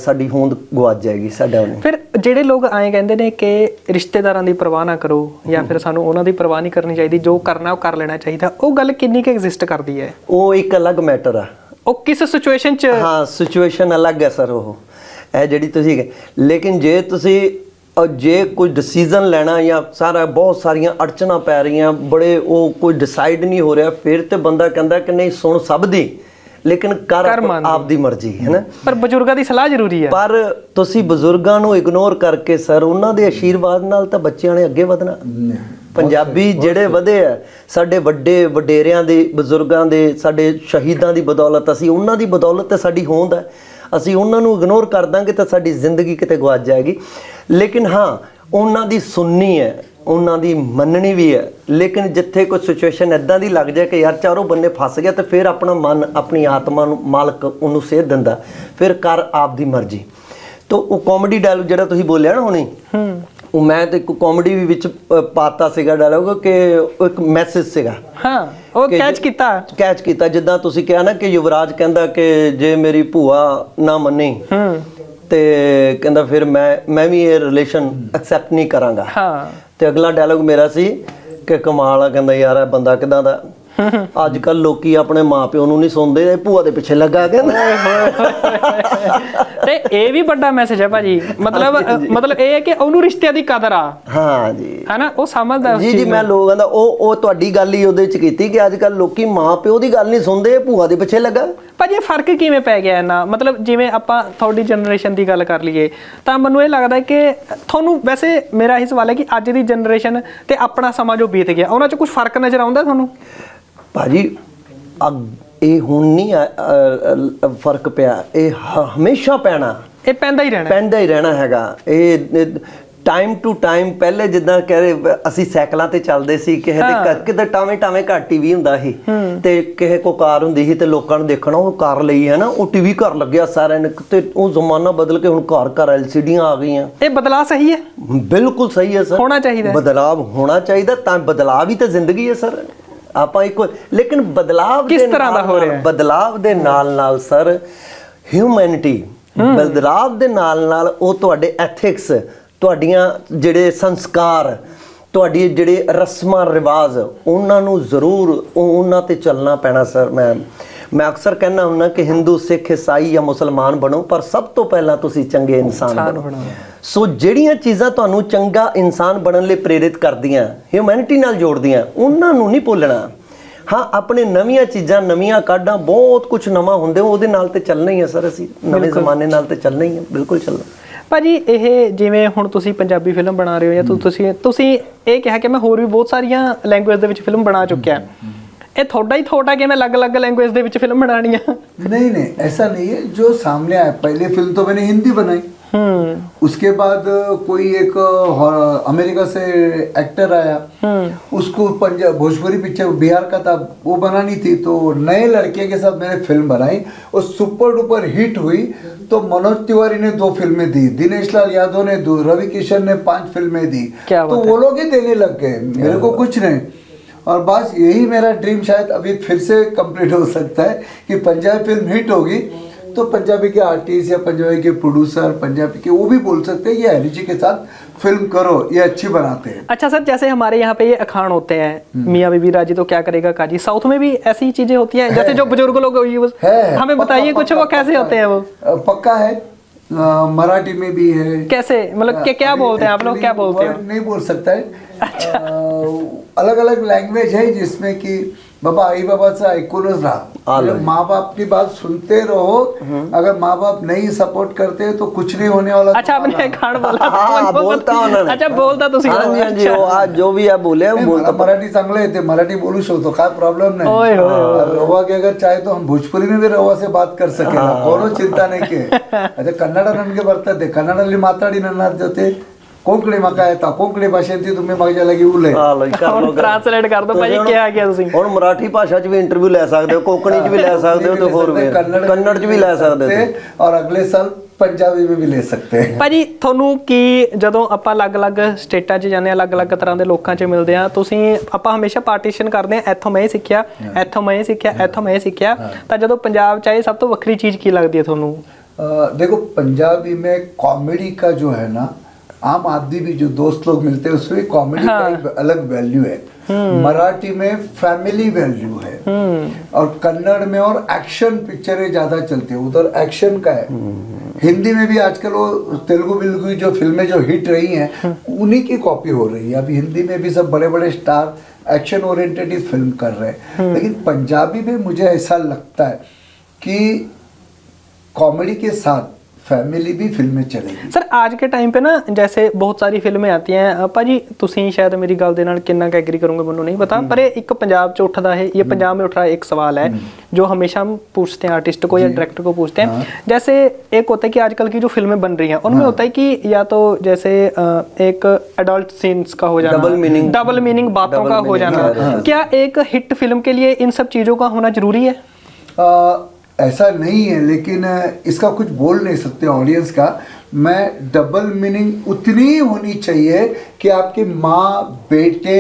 ਸਾਡੀ ਹੋਂਦ ਗਵਾਚ ਜਾਏਗੀ ਸਾਡਾ ਉਹਨੇ ਫਿਰ ਜਿਹੜੇ ਲੋਕ ਐਂ ਕਹਿੰਦੇ ਨੇ ਕਿ ਰਿਸ਼ਤੇਦਾਰਾਂ ਦੀ ਪਰਵਾਹ ਨਾ ਕਰੋ ਜਾਂ ਫਿਰ ਸਾਨੂੰ ਉਹਨਾਂ ਦੀ ਪਰਵਾਹ ਨਹੀਂ ਕਰਨੀ ਚਾਹੀਦੀ ਜੋ ਕਰਨਾ ਉਹ ਕਰ ਲੈਣਾ ਚਾਹੀਦਾ ਉਹ ਗੱਲ ਕਿੰਨੀ ਕੁ ਐਗਜ਼ਿਸਟ ਕਰਦੀ ਹੈ? ਉਹ ਇੱਕ ਅਲੱਗ ਮੈਟਰ ਆ। ਉਹ ਕਿਸ ਸਿਚੁਏਸ਼ਨ 'ਚ? ਹਾਂ ਸਿਚੁਏਸ਼ਨ ਅਲੱਗ ਹੈ ਸਰ ਉਹ। ਇਹ ਜਿਹੜੀ ਤੁਸੀਂ ਲੇਕਿਨ ਜੇ ਤੁਸੀਂ ਜੇ ਕੋਈ ਡਿਸੀਜਨ ਲੈਣਾ ਜਾਂ ਸਾਰਾ ਬਹੁਤ ਸਾਰੀਆਂ ਅੜਚਣਾ ਪੈ ਰਹੀਆਂ ਬੜੇ ਉਹ ਕੋਈ ਡਿਸਾਈਡ ਨਹੀਂ ਹੋ ਰਿਹਾ ਫਿਰ ਤੇ ਬੰਦਾ ਕਹਿੰਦਾ ਕਿ ਨਹੀਂ ਸੁਣ ਸਭ ਦੀ। ਲੇਕਿਨ ਕਰ। ਆਪ ਦੀ ਮਰਜ਼ੀ ਹੈ ਨਾ? ਪਰ ਬਜ਼ੁਰਗਾਂ ਦੀ ਸਲਾਹ ਜ਼ਰੂਰੀ ਹੈ। ਪਰ ਤੁਸੀਂ ਬਜ਼ੁਰਗਾਂ ਨੂੰ ਇਗਨੋਰ ਕਰਕੇ ਸਰ ਉਹਨਾਂ ਦੇ ਆਸ਼ੀਰਵਾਦ ਨਾਲ ਤਾਂ ਬੱਚਿਆਂ ਨੇ ਅੱਗੇ ਵਧਣਾ। ਪੰਜਾਬੀ ਜਿਹੜੇ ਵਧੇ ਆ ਸਾਡੇ ਵੱਡੇ ਵਡੇਰਿਆਂ ਦੇ ਬਜ਼ੁਰਗਾਂ ਦੇ ਸਾਡੇ ਸ਼ਹੀਦਾਂ ਦੀ ਬਦੌਲਤ ਅਸੀਂ ਉਹਨਾਂ ਦੀ ਬਦੌਲਤ ਤੇ ਸਾਡੀ ਹੋਂਦ ਹੈ। ਅਸੀਂ ਉਹਨਾਂ ਨੂੰ ਇਗਨੋਰ ਕਰ ਦਾਂਗੇ ਤਾਂ ਸਾਡੀ ਜ਼ਿੰਦਗੀ ਕਿਤੇ ਗਵਾਚ ਜਾਏਗੀ। ਲੇਕਿਨ ਹਾਂ ਉਹਨਾਂ ਦੀ ਸੁਣਨੀ ਹੈ। ਉਹਨਾਂ ਦੀ ਮੰਨਣੀ ਵੀ ਹੈ। ਲੇਕਿਨ ਜਿੱਥੇ ਕੋਈ ਸਿਚੁਏਸ਼ਨ ਇਦਾਂ ਦੀ ਲੱਗ ਜਾਏ ਕਿ ਯਾਰ ਚਾਰੋਂ ਬੰਨੇ ਫਸ ਗਿਆ ਤੇ ਫਿਰ ਆਪਣਾ ਮਨ ਆਪਣੀ ਆਤਮਾ ਨੂੰ ਮਾਲਕ ਉਹਨੂੰ ਸੇਧ ਦਿੰਦਾ। ਫਿਰ ਕਰ ਆਪ ਦੀ ਮਰਜ਼ੀ। ਤੋ ਉਹ ਕਾਮੇਡੀ ਡਾਇਲੌਗ ਜਿਹੜਾ ਤੁਸੀਂ ਬੋਲਿਆ ਨਾ ਹੁਣੀ ਉਹ ਮੈਂ ਤੇ ਇੱਕ ਕਾਮੇਡੀ ਵੀ ਵਿੱਚ ਪਾਤਾ ਸੀਗਾ ਡਾਇਲੋਗ ਕਿ ਇੱਕ ਮੈਸੇਜ ਸੀਗਾ। ਹਾਂ ਉਹ ਕੈਚ ਕੀਤਾ। ਕੈਚ ਕੀਤਾ। ਜਿੱਦਾਂ ਤੁਸੀਂ ਕਿਹਾ ਨਾ ਕਿ ਯੁਵਰਾਜ ਕਹਿੰਦਾ ਕਿ ਜੇ ਮੇਰੀ ਭੂਆ ਨਾ ਮੰਨੀ ਹੂੰ। ਤੇ ਕਹਿੰਦਾ ਫਿਰ ਮੈਂ ਮੈਂ ਵੀ ਇਹ ਰਿਲੇਸ਼ਨ ਐਕਸੈਪਟ ਨਹੀਂ ਕਰਾਂਗਾ। ਹਾਂ। ਤੇ ਅਗਲਾ ਡਾਇਲੋਗ ਮੇਰਾ ਸੀ ਕਿ ਕਮਾਲ ਆ ਕਹਿੰਦਾ ਯਾਰ ਇਹ ਬੰਦਾ ਕਿਦਾਂ ਦਾ। [laughs] ਅੱਜ ਕੱਲ ਲੋਕੀ ਆਪਣੇ ਮਾਪਿਓ ਨੂੰ ਨਹੀਂ ਸੁਣਦੇ ਇਹ ਭੂਆ ਦੇ ਪਿੱਛੇ ਲੱਗਾ ਕਹਿੰਦਾ ਤੇ ਇਹ ਵੀ ਵੱਡਾ ਮੈਸੇਜ ਹੈ ਭਾਜੀ। ਮਤਲਬ ਮਤਲਬ ਇਹ ਹੈ ਕਿ ਉਹਨੂੰ ਰਿਸ਼ਤਿਆਂ ਦੀ ਕਦਰ ਆ। ਹਾਂ ਜੀ। ਹੈਨਾ ਉਹ ਸਮਝਦਾ ਉਸ ਜੀ ਜੀ ਮੈਂ ਲੋਕਾਂ ਦਾ ਉਹ ਉਹ ਤੁਹਾਡੀ ਗੱਲ ਹੀ ਉਹਦੇ ਚ ਕੀਤੀ ਕਿ ਅੱਜ ਕੱਲ ਲੋਕੀ ਮਾਪਿਓ ਦੀ ਗੱਲ ਨਹੀਂ ਸੁਣਦੇ ਭੂਆ ਦੇ ਪਿੱਛੇ ਲੱਗਾ। ਭਾਜੀ ਇਹ ਫ਼ਰਕ ਕਿਵੇਂ ਪੈ ਗਿਆ ਇਹਨਾਂ ਮਤਲਬ ਜਿਵੇਂ ਆਪਾਂ ਤੁਹਾਡੀ ਜਨਰੇਸ਼ਨ ਦੀ ਗੱਲ ਕਰ ਲਈਏ ਤਾਂ ਮੈਨੂੰ ਇਹ ਲੱਗਦਾ ਕਿ ਤੁਹਾਨੂੰ ਵੈਸੇ ਮੇਰਾ ਇਹ ਸਵਾਲ ਹੈ ਕਿ ਅੱਜ ਦੀ ਜਨਰੇਸ਼ਨ ਤੇ ਆਪਣਾ ਸਮਾਂ ਜੋ ਬੀਤ ਗਿਆ ਉਹਨਾਂ 'ਚ ਕੁਝ ਫ਼ਰਕ ਨਜ਼ਰ ਆਉਂਦਾ ਤੁਹਾਨੂੰ? ਭਾਜੀ ਇਹ ਹੁਣ ਨਹੀਂ ਫ਼ਰਕ ਪਿਆ ਇਹ ਹਮੇਸ਼ਾ ਪੈਣਾ। ਇਹ ਪੈਂਦਾ ਹੀ ਰਹਿਣਾ। ਪੈਂਦਾ ਹੀ ਰਹਿਣਾ ਹੈਗਾ। ਇਹ ਟਾਈਮ ਟੂ ਟਾਈਮ ਪਹਿਲੇ ਜਿੱਦਾਂ ਕਹ ਰਹੇ ਅਸੀਂ ਸਾਈਕਲਾਂ ਤੇ ਚੱਲਦੇ ਸੀ ਕਿਸੇ ਦੇ ਕਿਤੇ ਟਾਵੇਂ ਟਾਵੇਂ ਘਰ ਟੀਵੀ ਹੁੰਦਾ ਸੀ ਤੇ ਕਿਸੇ ਕੋ ਕਾਰ ਹੁੰਦੀ ਸੀ ਤੇ ਲੋਕਾਂ ਨੂੰ ਦੇਖਣਾ ਉਹ ਕਾਰ ਲਈ ਹੈ ਨਾ ਉਹ ਟੀਵੀ ਘਰ ਲੱਗਿਆ ਸਾਰਿਆਂ ਨੇ ਤੇ ਉਹ ਜ਼ਮਾਨਾ ਬਦਲ ਕੇ ਹੁਣ ਘਰ ਘਰ ਐਲਸੀਡੀਆਂ ਆ ਗਈਆਂ। ਇਹ ਬਦਲਾਅ ਸਹੀ ਹੈ? ਬਿਲਕੁਲ ਸਹੀ ਹੈ ਸਰ। ਹੋਣਾ ਚਾਹੀਦਾ ਹੈ। ਬਦਲਾਵ ਹੋਣਾ ਚਾਹੀਦਾ ਤਾਂ ਬਦਲਾਵ ਵੀ ਤਾਂ ਜ਼ਿੰਦਗੀ ਹੈ ਸਰ। ਆਪਾਂ ਇੱਕੋ ਲੇਕਿਨ ਬਦਲਾਵ ਕਿਸ ਤਰ੍ਹਾਂ ਦਾ ਹੋ ਰਿਹਾ ਹੈ? ਬਦਲਾਵ ਦੇ ਨਾਲ ਨਾਲ ਸਰ ਹਿਊਮੈਨਿਟੀ ਬਦਲਾਵ ਦੇ ਨਾਲ ਨਾਲ ਉਹ ਤੁਹਾਡੇ ਐਥਿਕਸ ਤੁਹਾਡੀਆਂ ਜਿਹੜੇ ਸੰਸਕਾਰ ਤੁਹਾਡੀ ਜਿਹੜੇ ਰਸਮਾਂ ਰਿਵਾਜ ਉਹਨਾਂ ਨੂੰ ਜ਼ਰੂਰ ਉਹ- ਉਹਨਾਂ ਤੇ ਚੱਲਣਾ ਪੈਣਾ ਸਰ ਮੈਂ ਮੈਂ ਅਕਸਰ ਕਹਿੰਦਾ ਹੁੰਦਾ ਕਿ ਹਿੰਦੂ ਸਿੱਖ ਈਸਾਈ ਜਾਂ ਮੁਸਲਮਾਨ ਬਣੋ ਪਰ ਸਭ ਤੋਂ ਪਹਿਲਾਂ ਤੁਸੀਂ ਚੰਗੇ ਇਨਸਾਨ ਬਣੋ। ਸੋ ਜਿਹੜੀਆਂ ਚੀਜ਼ਾਂ ਤੁਹਾਨੂੰ ਚੰਗਾ ਇਨਸਾਨ ਬਣਨ ਲਈ ਪ੍ਰੇਰਿਤ ਕਰਦੀਆਂ ਹਿਊਮੈਨਿਟੀ ਨਾਲ ਜੋੜਦੀਆਂ ਉਹਨਾਂ ਨੂੰ ਨਹੀਂ ਭੁੱਲਣਾ। ਹਾਂ ਆਪਣੇ ਨਵੀਆਂ ਚੀਜ਼ਾਂ ਨਵੀਆਂ ਕਾਢਾਂ ਬਹੁਤ ਕੁਝ ਨਵਾਂ ਹੁੰਦੇ ਉਹਦੇ ਨਾਲ ਤੇ ਚੱਲਣਾ ਹੀ ਹੈ ਸਰ ਅਸੀਂ। ਨਵੇਂ ਜ਼ਮਾਨੇ ਨਾਲ ਤੇ ਚੱਲਣਾ ਹੀ ਹੈ ਬਿਲਕੁਲ ਚੱਲਣਾ। ਭਾਜੀ ਇਹ ਜਿਵੇਂ ਹੁਣ ਤੁਸੀਂ ਪੰਜਾਬੀ ਫਿਲਮ ਬਣਾ ਰਹੇ ਹੋ ਜਾਂ ਤੁ- ਤੁਸੀਂ ਤੁਸੀਂ ਇਹ ਕਿਹਾ ਕਿ ਮੈਂ ਹੋਰ ਵੀ ਬਹੁਤ ਸਾਰੀਆਂ ਲੈਂਗੁਏਜ ਦੇ ਵਿੱਚ ਫਿਲਮ ਬਣਾ ਚੁੱਕਿਆ ਇਹ ਤੁਹਾਡਾ ਹੀ ਥੋੜਾ ਕਿ ਮੈਂ ਅਲੱਗ-ਅਲੱਗ ਲੈਂਗੁਏਜ ਦੇ ਵਿੱਚ ਫਿਲਮ ਬਣਾਣੀ ਆ नहीं नहीं ऐसा नहीं है जो सामने आया पहले फिल्म तो मैंने हिंदी बनाई हम्म उसके बाद कोई एक अमेरिका से एक्टर आया। उसको पंजाब भोजपुरी पिक्चर बिहार का था वो बनानी थी तो नए लड़के के साथ मैंने फ़िल्म बनाई और सुपर डुपर हिट हुई। तो मनोज तिवारी ने दो फ़िल्में दी दिनेश लाल यादव ने दो रवि किशन ने पाँच फ़िल्में दी। तो वो लोग ही देने लग गए मेरे को कुछ नहीं। और बस यही मेरा ड्रीम शायद अभी फिर से कंप्लीट हो सकता है कि पंजाब फ़िल्म हिट होगी। तो पंजाबी के आर्टिस्ट या पंजाबी के प्रोड्यूसर पंजाबी के वो भी बोल सकते हैं ये हरी के साथ फ़िल्म करो ये अच्छी बनाते हैं. अच्छा सर जैसे हमारे यहाँ पे ये अखान होते हैं मियाँ बीबी राज़ी तो क्या करेगा काजी? साउथ में भी ऐसी चीज़ें होती हैं जैसे जो बुज़ुर्ग लोग हमें बताइए कुछ वो कैसे होते हैं वो? पक्का है। मराठी में भी है। कैसे? मतलब कि क्या बोलते हैं आप लोग? क्या बोलते हैं? नहीं बोल सकता है। अलग अलग लैंग्वेज है जिसमें कि बाबा आई बाबाचं ऐकूनच रहा. म्हणजे माँ बाप की बात सुनते रहो. अगर माँ बाप नहीं सपोर्ट करते तो कुछ नहीं होने वाला अच्छा आपने खान बोला बोलता. होणार अच्छा बोलता तो हाँ जी जी हो आज जो भी आप बोले हम बोलता मराठी चांगलं येते मराठी बोलू शकतो काय प्रॉब्लेम नाही. रवा के अगर चाहे तो हम भोजपुरी में भी रवा से बात कर सके कोनो चिंता नाही के [laughs] अच्छा कन्नड़ ननके बर्तते कन्नड़ली माताडी नन्नात जोते कोंकणी म्हाका येता कोंकणी भाशेन ती तुमी म्हाज्या लागीं उलय ਹਾਂ ਲਓ ਕਰ ਲਓ ਟ੍ਰਾਂਸਲੇਟ ਕਰ ਦੋ ਭਾਜੀ ਕੀ ਆ ਗਿਆ ਤੁਸੀਂ? ਹੁਣ ਮਰਾਠੀ ਭਾਸ਼ਾ 'ਚ ਵੀ ਇੰਟਰਵਿਊ ਲੈ ਸਕਦੇ ਹੋ ਕੋਂਕਣੀ 'ਚ ਵੀ ਲੈ ਸਕਦੇ ਹੋ ਤੇ ਹੋਰ ਵੀ ਕੰਨੜ 'ਚ ਵੀ ਲੈ ਸਕਦੇ ਹੋ हो और अगले साल पंजाबी में भी ले सकते हैं ਤੁਹਾਨੂੰ ਕੀ ਜਦੋਂ ਆਪਾਂ ਅਲੱਗ-ਅਲੱਗ ਸਟੇਟਾਂ 'ਚ ਜਾਂਦੇ ਆ ਅਲੱਗ-ਅਲੱਗ ਤਰ੍ਹਾਂ ਦੇ ਲੋਕਾਂ 'ਚ ਮਿਲਦੇ ਆ ਤੁਸੀਂ ਆਪਾਂ ਹਮੇਸ਼ਾ ਪਾਰਟੀਸ਼ਨ ਕਰਦੇ ਆ ਇੱਥੋਂ ਮੈਂ ਇਹ ਸਿੱਖਿਆ ਇੱਥੋਂ ਮੈਂ ਇਹ ਸਿੱਖਿਆ ਇੱਥੋਂ ਮੈਂ ਇਹ ਸਿੱਖਿਆ ਤਾਂ ਜਦੋਂ ਪੰਜਾਬ 'ਚ ਆਏ ਸਭ ਤੋਂ ਵੱਖਰੀ ਚੀਜ਼ ਕੀ ਲੱਗਦੀ ਹੈ ਤੁਹਾਨੂੰ? अ, देखो पंजाबी में कॉमेडी का जो है आम आदमी भी जो दोस्त लोग मिलते हैं उसमें कॉमेडी हाँ। का अलग वैल्यू है। मराठी में फैमिली वैल्यू है। और कन्नड़ में और एक्शन पिक्चरें ज़्यादा चलती है। उधर एक्शन का है। हिंदी में भी आजकल वो तेलुगु बिलगु जो फ़िल्में जो हिट रही हैं उन्हीं की कॉपी हो रही है। अभी हिंदी में भी सब बड़े बड़े स्टार एक्शन ओरिएंटेड ही फ़िल्म कर रहे हैं। लेकिन पंजाबी में मुझे ऐसा लगता है कि कॉमेडी के साथ फैमिली भी फ़िल्में ਚਲੇਗੀ सर आज के टाइम पे ना जैसे बहुत सारी फ़िल्में आती हैं भाजी ਤੁਸੀਂ ਸ਼ਾਇਦ ਮੇਰੀ ਗੱਲ ਦੇ ਨਾਲ ਕਿੰਨਾ ਕੁ ਕਰੋਗੇ ਮੈਨੂੰ ਨਹੀਂ ਪਤਾ पर एक पंजाब जो उठता है ये हम्म। पंजाब में उठ रहा एक सवाल है हम्म। जो हमेशा हम पूछते हैं आर्टिस्ट को या डायरेक्टर को पूछते हैं। हाँ। जैसे एक होता है कि आजकल की जो फ़िल्में बन रही हैं उनमें हाँ। होता है कि या तो जैसे एक एडल्ट सीन्स का हो जाना डबल मीनिंग डबल मीनिंग बातों का हो जाना। क्या एक हिट फ़िल्म के लिए इन सब चीज़ों का होना ज़रूरी है? ऐसा नहीं है लेकिन इसका कुछ बोल नहीं सकते ऑडियंस का। मैं डबल मीनिंग उतनी ही होनी चाहिए कि आपकी माँ बेटे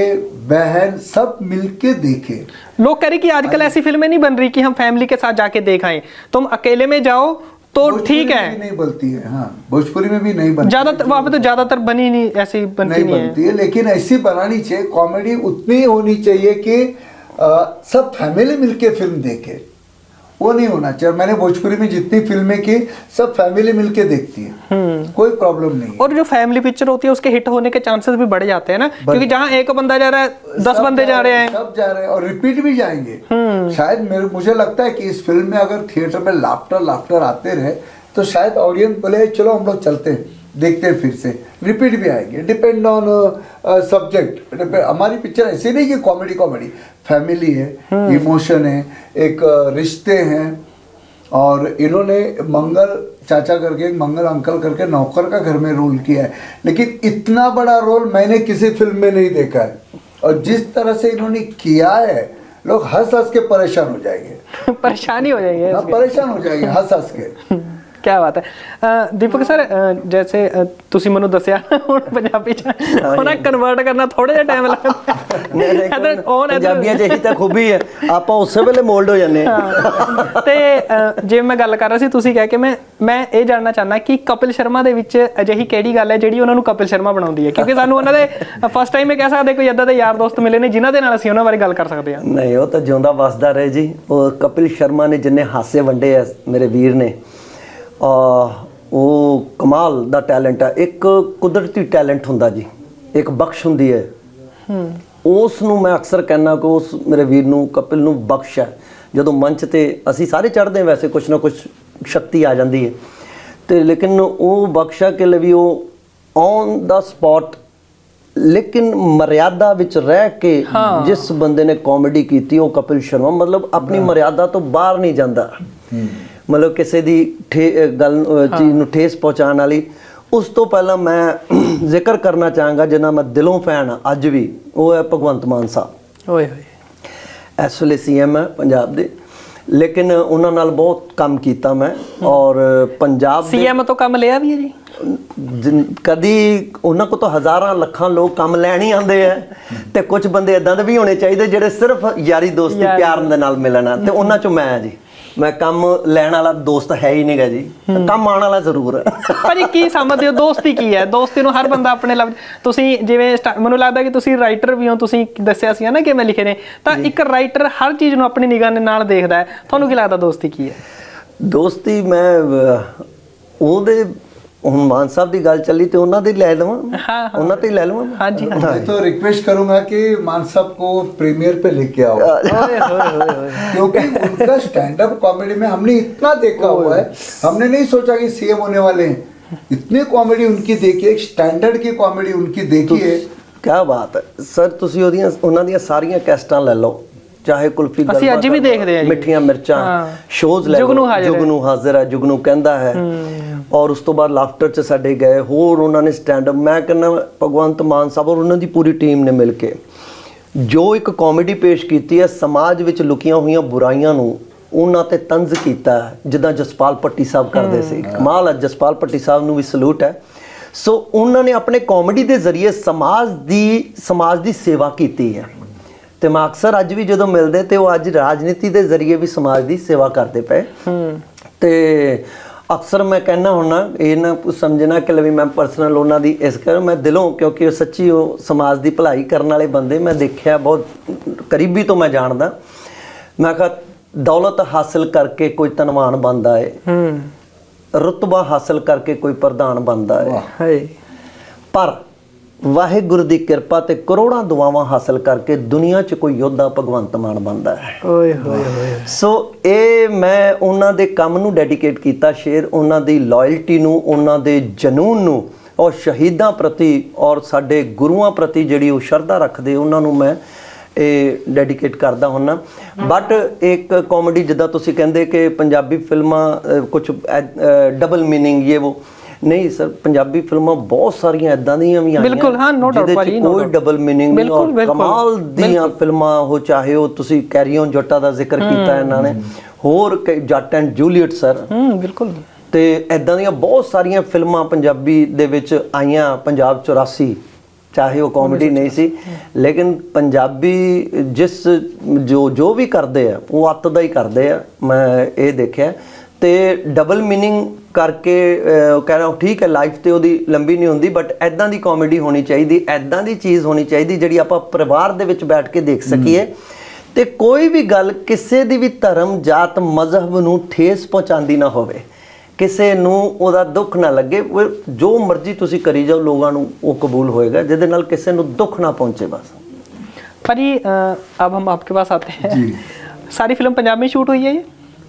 बहन सब मिलके देखें। लोग कह रहे कि आजकल ऐसी फ़िल्में नहीं बन रही कि हम फैमिली के साथ जाके देख आए तुम अकेले में जाओ तो ठीक है। नहीं बनती है हाँ। भोजपुरी में भी नहीं बनती ज़्यादातर वहाँ पे तो ज़्यादातर बनी नहीं ऐसी बनती नहीं नहीं, बनती है लेकिन ऐसी बनानी चाहिए कॉमेडी उतनी होनी चाहिए कि अ, सब फैमिली मिलके फ़िल्म देखे। वो नहीं होना चाहिए। मैंने भोजपुरी में जितनी फ़िल्में की सब फैमिली मिलके देखती है। कोई प्रॉब्लम नहीं और जो फैमिली पिक्चर होती है उसके हिट होने के चांसेस भी बढ़ जाते हैं ना। क्योंकि जहाँ एक बंदा जा रहा है दस बंदे जा रहे हैं सब जा रहे हैं और रिपीट भी जाएँगे। शायद मेरे मुझे लगता है कि इस फ़िल्म में अगर थिएटर में लाफ्टर लाफ्टर आते रहे तो शायद ऑडियंस बोले चलो हम लोग चलते हैं। देखते हैं फिर से। रिपीट भी आएँगे। डिपेंड ऑन सब्जेक्ट हमारी पिक्चर ऐसी नहीं कि कॉमेडी कॉमेडी फैमिली है हम्म। इमोशन है एक uh, रिश्ते हैं और इन्होंने मंगल चाचा करके मंगल अंकल करके नौकर का घर में रोल किया है। लेकिन इतना बड़ा रोल मैंने किसी फ़िल्म में नहीं देखा है। और जिस तरह से इन्होंने किया है लोग हंस हंस के परेशान हो जाएँगे। [laughs] परेशानी हो जाएगी हाँ, परेशान हो जाएँगे हंस हंस के। [laughs] ਕੀ ਬਾਤ ਹੈ। ਦੀਪਕ ਸਰ ਜੈਸੇ ਤੁਸੀਂ ਮੈਨੂੰ ਦੱਸਿਆ ਹੁਣ ਪੰਜਾਬੀ ਚ ਉਹਨਾਂ ਕਨਵਰਟ ਕਰਨਾ ਥੋੜਾ ਜਿਹਾ ਟਾਈਮ ਲੱਗਦਾ ਪੰਜਾਬੀਆਂ 'ਚ ਇਹੀ ਤਾਂ ਖੂਬੀ ਹੈ। ਆਪਾਂ ਉਸੇ ਵੇਲੇ ਮੋਲਡ ਹੋ ਜਾਂਦੇ ਹਾਂ। ਤੇ ਜਿਵੇਂ ਮੈਂ ਗੱਲ ਕਰ ਰਿਹਾ ਸੀ ਤੁਸੀਂ ਕਹਿ ਕੇ ਮੈਂ ਮੈਂ ਇਹ ਜਾਣਨਾ ਚਾਹਨਾ ਕਿ ਕਪਿਲ ਸ਼ਰਮਾ ਦੇ ਵਿੱਚ ਅਜਿਹੀ ਕਿਹੜੀ ਗੱਲ ਹੈ ਜਿਹੜੀ ਉਹਨਾਂ ਨੂੰ ਕਪਿਲ ਸ਼ਰਮਾ ਬਣਾਉਂਦੀ ਹੈ? ਕਿਉਂਕਿ ਸਾਨੂੰ ਉਹਨਾਂ ਦੇ ਫਸਟ ਟਾਈਮ ਇਹ ਕਹਿ ਸਕਦੇ ਕੋਈ ਏਦਾਂ ਦੇ ਯਾਰ ਦੋਸਤ ਮਿਲੇ ਨੇ ਜਿਨ੍ਹਾਂ ਦੇ ਨਾਲ ਅਸੀਂ ਉਹਨਾਂ ਬਾਰੇ ਗੱਲ ਕਰ ਸਕਦੇ ਹਾਂ। ਨਹੀਂ ਉਹ ਤਾਂ ਜਿਉਂਦਾ ਵਸਦਾ ਰਹੇ ਜੀ। ਉਹ ਕਪਿਲ ਸ਼ਰਮਾ ਨੇ ਜਿੰਨੇ ਹਾਸੇ ਵੰਡੇ ਆ ਮੇਰੇ ਵੀਰ ਨੇ ਉਹ ਕਮਾਲ ਦਾ ਟੈਲੈਂਟ ਆ। ਇੱਕ ਕੁਦਰਤੀ ਟੈਲੈਂਟ ਹੁੰਦਾ ਜੀ। ਇੱਕ ਬਖਸ਼ ਹੁੰਦੀ ਹੈ। ਉਸ ਨੂੰ ਮੈਂ ਅਕਸਰ ਕਹਿੰਦਾ ਕਿ ਉਸ ਮੇਰੇ ਵੀਰ ਨੂੰ ਕਪਿਲ ਨੂੰ ਬਖਸ਼ ਹੈ। ਜਦੋਂ ਮੰਚ ਤੇ ਅਸੀਂ ਸਾਰੇ ਚੜ੍ਹਦੇ ਹਾਂ ਵੈਸੇ ਕੁਛ ਨਾ ਕੁਛ ਸ਼ਕਤੀ ਆ ਜਾਂਦੀ ਹੈ। ਤੇ ਲੇਕਿਨ ਉਹ ਬਖਸ਼ਾ ਕਿ ਲਈ ਉਹ ਔਨ ਦਾ ਸਪੌਟ ਲੇਕਿਨ ਮਰਿਆਦਾ ਵਿੱਚ ਰਹਿ ਕੇ ਜਿਸ ਬੰਦੇ ਨੇ ਕਾਮੇਡੀ ਕੀਤੀ ਉਹ ਕਪਿਲ ਸ਼ਰਮਾ ਮਤਲਬ ਆਪਣੀ ਮਰਿਆਦਾ ਤੋਂ ਬਾਹਰ ਨਹੀਂ ਜਾਂਦਾ। ਮਤਲਬ ਕਿਸੇ ਦੀ ਠੇ- ਗੱਲ ਅਹ ਚੀਜ਼ ਨੂੰ ਠੇਸ ਪਹੁੰਚਾਉਣ ਵਾਲੀ ਉਸ ਤੋਂ ਪਹਿਲਾਂ ਮੈਂ [clears throat] ਜ਼ਿਕਰ ਕਰਨਾ ਚਾਹਾਂਗਾ ਜਿਨ੍ਹਾਂ ਮੈਂ ਦਿਲੋਂ ਫੈਨ ਆ ਅੱਜ ਵੀ ਉਹ ਹੈ ਭਗਵੰਤ ਮਾਨ ਸਾਹਿਬ। ਓਏ ਹੋਏ। ਇਸ ਵੇਲੇ ਸੀਐਮ ਹੈ ਪੰਜਾਬ ਦੇ ਲੇਕਿਨ ਉਹਨਾਂ ਨਾਲ ਬਹੁਤ ਕੰਮ ਕੀਤਾ ਮੈਂ ਔਰ ਪੰਜਾਬ ਦੇ ਸੀਐਮ ਤੋਂ ਕੰਮ ਲਿਆ ਵੀ ਹੈ ਜੀ? ਜਿਨ- ਕਦੀ ਉਹਨਾਂ ਕੋ ਤਾਂ ਹਜ਼ਾਰਾਂ ਲੱਖਾਂ ਲੋਕ ਕੰਮ ਲੈਣ ਹੀ ਆਉਂਦੇ ਆ ਤੇ ਕੁਝ ਬੰਦੇ ਇਦਾਂ ਦੇ ਵੀ ਹੋਣੇ ਚਾਹੀਦੇ ਜਿਹੜੇ ਸਿਰਫ ਯਾਰੀ ਦੋਸਤੀ ਪਿਆਰ ਦੇ ਨਾਲ ਮਿਲਣਾ ਤੇ ਉਹਨਾਂ ਚੋਂ ਮੈਂ ਆ ਜੀ। ਮੈਂ ਕੰਮ ਲੈਣ ਵਾਲਾ ਦੋਸਤ ਹੈ ਹੀ ਨਹੀਂਗਾ ਜੀ। ਕੰਮ ਆਉਣ ਵਾਲਾ ਜ਼ਰੂਰ। ਹੈ ਭਾਜੀ ਕੀ ਸਮਝਦੇ ਹੋ? ਦੋਸਤੀ ਕੀ ਹੈ? ਦੋਸਤੀ ਨੂੰ ਹਰ ਬੰਦਾ ਆਪਣੇ ਲਫ਼ਜ਼ ਤੁਸੀਂ ਜਿਵੇਂ ਸਟਾ- ਮੈਨੂੰ ਲੱਗਦਾ ਕਿ ਤੁਸੀਂ ਰਾਈਟਰ ਵੀ ਹੋ ਤੁਸੀਂ ਦੱਸਿਆ ਸੀ ਨਾ ਕਿ ਮੈਂ ਲਿਖੇ ਨੇ। ਤਾਂ ਇੱਕ ਰਾਈਟਰ ਹਰ ਚੀਜ਼ ਨੂੰ ਆਪਣੀ ਨਿਗਾਹ ਦੇ ਨਾਲ ਦੇਖਦਾ ਹੈ। ਤੁਹਾਨੂੰ ਕੀ ਲੱਗਦਾ ਦੋਸਤੀ ਕੀ ਹੈ? ਦੋਸਤੀ ਮੈਂ ਅਹ, ਉਹਦੇ ਹੁਣ ਮਾਨ ਸਾਹਿਬ ਦੀ ਗੱਲ ਚੱਲੀ ਤੇ ਉਹਨਾਂ ਦੀ ਲੈ ਲਵਾਂ ਹਾਂ, ਹਾਂ। ਉਹਨਾਂ ਤੇ ਹੀ ਲੈ ਲਵਾਂ ਹਾਂਜੀ ਹਾਂ मैं तो रिक्वेस्ट करूंगा कि मान साहब को प्रीमियर पे लेके आओ ਓਏ ਹੋਏ ਹੋਏ ਹੋਏ क्योंकि उनका स्टैंड अप कॉमेडी में हमने इतना देखा हुआ है हमने नहीं सोचा कि सीएम होने वाले हैं इतनी कॉमेडी उनकी देखी है एक स्टैंडर्ड की कॉमेडी उनकी देखी है ਕੀ ਬਾਤ ਹੈ ਸਰ ਤੁਸੀਂ ਉਹਦੀਆਂ ਉਹਨਾਂ ਦੀਆਂ ਸਾਰੀਆਂ ਕੈਸਟਾਂ ਲੈ ਲਓ ਚਾਹੇ ਕੁਲਫੀ ਅਸੀਂ ਅੱਜ ਵੀ ਦੇਖਦੇ ਜੀ। ਮਿੱਠੀਆਂ ਮਿਰਚਾਂ। ਸ਼ੋਜ਼ ਲੈ ਜੁਗਨੂ ਹਾਜ਼ਰ ਹੈ। ਜੁਗਨੂ ਹਾਜ਼ਰ ਹੈ ਜੁਗਨੂ ਕਹਿੰਦਾ ਹੈ। ਔਰ ਉਸ ਤੋਂ ਬਾਅਦ ਲਾਫਟਰ ਚ ਸਾਡੇ ਗਏ ਹੋਰ ਉਹਨਾਂ ਨੇ ਸਟੈਂਡ ਅਪ ਮੈਂ ਕਹਿੰਦਾ ਭਗਵੰਤ ਮਾਨ ਸਾਹਿਬ ਔਰ ਉਹਨਾਂ ਦੀ ਪੂਰੀ ਟੀਮ ਨੇ ਮਿਲ ਕੇ। ਜੋ ਇੱਕ ਕਾਮੇਡੀ ਪੇਸ਼ ਕੀਤੀ ਹੈ ਸਮਾਜ ਵਿੱਚ ਲੁਕੀਆਂ ਹੋਈਆਂ ਬੁਰਾਈਆਂ ਨੂੰ ਉਹਨਾਂ ਤੇ ਤੰਜ਼ ਕੀਤਾ ਜਿੱਦਾਂ ਜਸਪਾਲ ਪੱਟੀ ਸਾਹਿਬ ਕਰਦੇ ਸੀ। ਕਮਾਲ ਹੈ ਜਸਪਾਲ ਪੱਟੀ ਸਾਹਿਬ ਨੂੰ ਵੀ ਸਲੂਟ ਹੈ। ਸੋ ਉਹਨਾਂ ਨੇ ਆਪਣੇ ਕਾਮੇਡੀ ਦੇ ਜ਼ਰੀਏ ਸਮਾਜ ਦੀ ਸਮਾਜ ਦੀ ਸੇਵਾ ਕੀਤੀ ਹੈ। ਤੇ ਮੈਂ ਅਕਸਰ ਅੱਜ ਵੀ ਜਦੋਂ ਮਿਲਦੇ ਤੇ ਉਹ ਅੱਜ ਰਾਜਨੀਤੀ ਦੇ ਜ਼ਰੀਏ ਵੀ ਸਮਾਜ ਦੀ ਸੇਵਾ ਕਰਦੇ ਪਏ। ਤੇ ਅਕਸਰ ਮੈਂ ਕਹਿਣਾ ਹੁੰਨਾ ਇਹ ਨਾ ਸਮਝਣਾ ਕਿ ਲਵੀ ਮੈਂ ਪਰਸਨਲ ਉਹਨਾਂ ਦੀ ਇਸ ਕਰ ਮੈਂ ਦਿਲੋਂ ਕਿਉਂਕਿ ਉਹ ਸੱਚੀ ਉਹ ਸਮਾਜ ਦੀ ਭਲਾਈ ਕਰਨ ਵਾਲੇ ਬੰਦੇ ਮੈਂ ਦੇਖਿਆ ਬਹੁਤ ਕਰੀਬੀ ਤੋਂ ਮੈਂ ਜਾਣਦਾ। ਮੈਂ ਕਿਹਾ ਦੌਲਤ ਹਾਸਲ ਕਰਕੇ ਕੋਈ ਧਨਵਾਨ ਬਣਦਾ ਏ। ਹੂੰ। ਰੁਤਬਾ ਹਾਸਲ ਕਰਕੇ ਕੋਈ ਪ੍ਰਧਾਨ ਬਣਦਾ ਏ। ਹਾਏ ਪਰ ਵਾਹਿਗੁਰੂ ਦੀ ਕਿਰਪਾ ਤੇ ਕਰੋੜਾਂ ਦੁਆਵਾਂ ਹਾਸਲ ਕਰਕੇ ਦੁਨੀਆ 'ਚ ਕੋਈ ਯੋਧਾ ਭਗਵੰਤ ਮਾਨ ਬਣਦਾ ਹੈ। ਓਏ ਹੋਏ ਹੋਏ। ਸੋ ਇਹ ਮੈਂ ਉਹਨਾਂ ਦੇ ਕੰਮ ਨੂੰ ਡੈਡੀਕੇਟ ਕੀਤਾ ਸ਼ੇਰ ਉਹਨਾਂ ਦੀ ਲਾਇਲਟੀ ਨੂੰ ਉਹਨਾਂ ਦੇ ਜਨੂਨ ਨੂੰ ਔਰ ਸ਼ਹੀਦਾਂ ਪ੍ਰਤੀ ਔਰ ਸਾਡੇ ਗੁਰੂਆਂ ਪ੍ਰਤੀ ਜਿਹੜੀ ਉਹ ਸ਼ਰਧਾ ਰੱਖਦੇ ਉਹਨਾਂ ਨੂੰ ਮੈਂ ਇਹ ਡੈਡੀਕੇਟ ਕਰਦਾ ਹੁੰਨਾ। ਬਟ ਇੱਕ ਕਾਮੇਡੀ ਜਿੱਦਾਂ ਤੁਸੀਂ ਕਹਿੰਦੇ ਕਿ ਪੰਜਾਬੀ ਫਿਲਮਾਂ ਕੁਝ ਡਬਲ ਮੀਨਿੰਗ ਇਹ ਉਹ ਨਹੀਂ ਸਰ ਪੰਜਾਬੀ ਫਿਲਮਾਂ ਬਹੁਤ ਸਾਰੀਆਂ ਇਦਾਂ ਦੀਆਂ ਵੀ ਆਈਆਂ ਬਿਲਕੁਲ, ਹਾਂ, ਜਿਹਦੇ 'ਚ ਭਾਜੀ, ਕੋਈ। ਡਬਲ ਮੀਨਿੰਗ ਨਹੀਂ ਔਰ। ਕਮਾਲ ਦੀਆਂ ਫਿਲਮਾਂ ਉਹ ਚਾਹੇ ਉਹ ਤੁਸੀਂ ਕੈਰੀ ਔਨ ਜੱਟਾ ਦਾ ਜ਼ਿਕਰ ਕੀਤਾ ਇਹਨਾਂ ਨੇ ਹੋਰ ਕਈ ਜੱਟ ਐਂਡ ਜੂਲੀਅਟ ਸਰ। ਹੂੰ ਬਿਲਕੁਲ। ਤੇ ਐਦਾਂ ਦੀਆਂ ਬਹੁਤ ਸਾਰੀਆਂ ਫਿਲਮਾਂ ਪੰਜਾਬੀ ਦੇ ਵਿੱਚ ਆਈਆਂ ਪੰਜਾਬ 84 ਚਾਹੇ ਉਹ ਕਾਮੇਡੀ ਨਹੀਂ ਸੀ ਲੇਕਿਨ ਪੰਜਾਬੀ ਜਿਸ ਜੋ ਜੋ ਵੀ ਕਰਦੇ ਆ ਉਹ ਅੱਤ ਦਾ ਹੀ ਕਰਦੇ ਆ ਮੈਂ ਇਹ ਦੇਖਿਆ। ਤੇ ਡਬਲ ਮੀਨਿੰਗ ਕਰਕੇ ਕਹਿ ਰਹਾ ਠੀਕ ਹੈ ਲਾਈਫ ਤੇ ਉਹਦੀ ਲੰਬੀ ਨਹੀਂ ਹੁੰਦੀ ਬਟ ਐਦਾਂ ਦੀ ਕਾਮੇਡੀ ਹੋਣੀ ਚਾਹੀਦੀ ਐਦਾਂ ਦੀ ਚੀਜ਼ ਹੋਣੀ ਚਾਹੀਦੀ ਜਿਹੜੀ ਆਪਾਂ ਪਰਿਵਾਰ ਦੇ ਵਿੱਚ ਬੈਠ ਕੇ ਦੇਖ ਸਕੀਏ। ਤੇ ਕੋਈ ਵੀ ਗੱਲ ਕਿਸੇ ਦੀ ਵੀ ਧਰਮ ਜਾਤ ਮਜ਼ਹਬ ਨੂੰ ਠੇਸ ਪਹੁੰਚਾਉਂਦੀ ਨਾ ਹੋਵੇ ਕਿਸੇ ਨੂੰ ਉਹਦਾ ਦੁੱਖ ਨਾ ਲੱਗੇ ਜੋ ਮਰਜ਼ੀ ਤੁਸੀਂ ਕਰੀ ਜਾਓ ਲੋਕਾਂ ਨੂੰ ਉਹ ਕਬੂਲ ਹੋਏਗਾ ਜਿਹਦੇ ਨਾਲ ਕਿਸੇ ਨੂੰ ਦੁੱਖ ਨਾ ਪਹੁੰਚੇ ਬਸ। ਪਰ ਇਹ ਅਬ ਹਮ ਆਪਕੇ ਪਾਸ ਆਤੇ ਹੈ। ਜੀ ਸਾਰੀ ਫਿਲਮ ਪੰਜਾਬੀ ਸ਼ੂਟ ਹੋਈ ਹੈ ਜੀ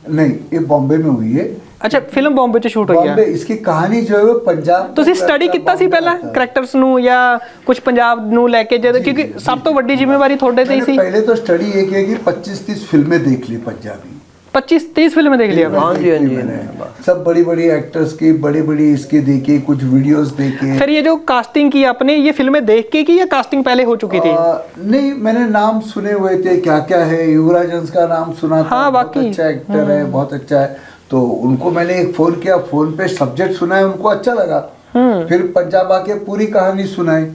नहीं ये बॉम्बे में हुई है ਅੱਛਾ ਫਿਲਮ ਬੰਬੇ ਚ ਸ਼ੂਟ ਹੋਈ बॉम्बे ਹੈ इसकी कहानी जो है वो पंजाब ਤੁਸੀਂ ਸਟੱਡੀ ਕੀਤਾ ਸੀ ਪਹਿਲਾਂ ਕਰੈਕਟਰਸ ਨੂੰ ਜਾਂ ਕੁਝ ਪੰਜਾਬ ਨੂੰ ਲੈ ਕੇ ਜਦ ਕਿਉਂਕਿ ਸਭ ਤੋਂ ਵੱਡੀ ਜ਼ਿੰਮੇਵਾਰੀ ਤੁਹਾਡੇ ਤੇ ਹੀ मैंने ਸੀ पहले तो स्टडी ये की कि 25 30 फिल्में देख ली पंजाबी पच्चीस तीस फ़िल्म देख लिया हाँ जी हाँ जी हाँ सब बड़ी बड़ी एक्टर्स की बड़ी बड़ी इसकी देखी कुछ वीडियोस देखे। सर ये जो कास्टिंग की आपने ये फ़िल्में देख के की या कास्टिंग पहले हो चुकी थी? नहीं मैंने नाम सुने हुए थे क्या क्या है युवराज हंस का नाम सुना था हाँ, बहुत अच्छा एक्टर हम्म। है बहुत अच्छा है। तो उनको मैंने एक फ़ोन किया फ़ोन पे सब्जेक्ट सुना है उनको अच्छा लगा। हम्म। फिर पंजाब आके पूरी कहानी सुनाई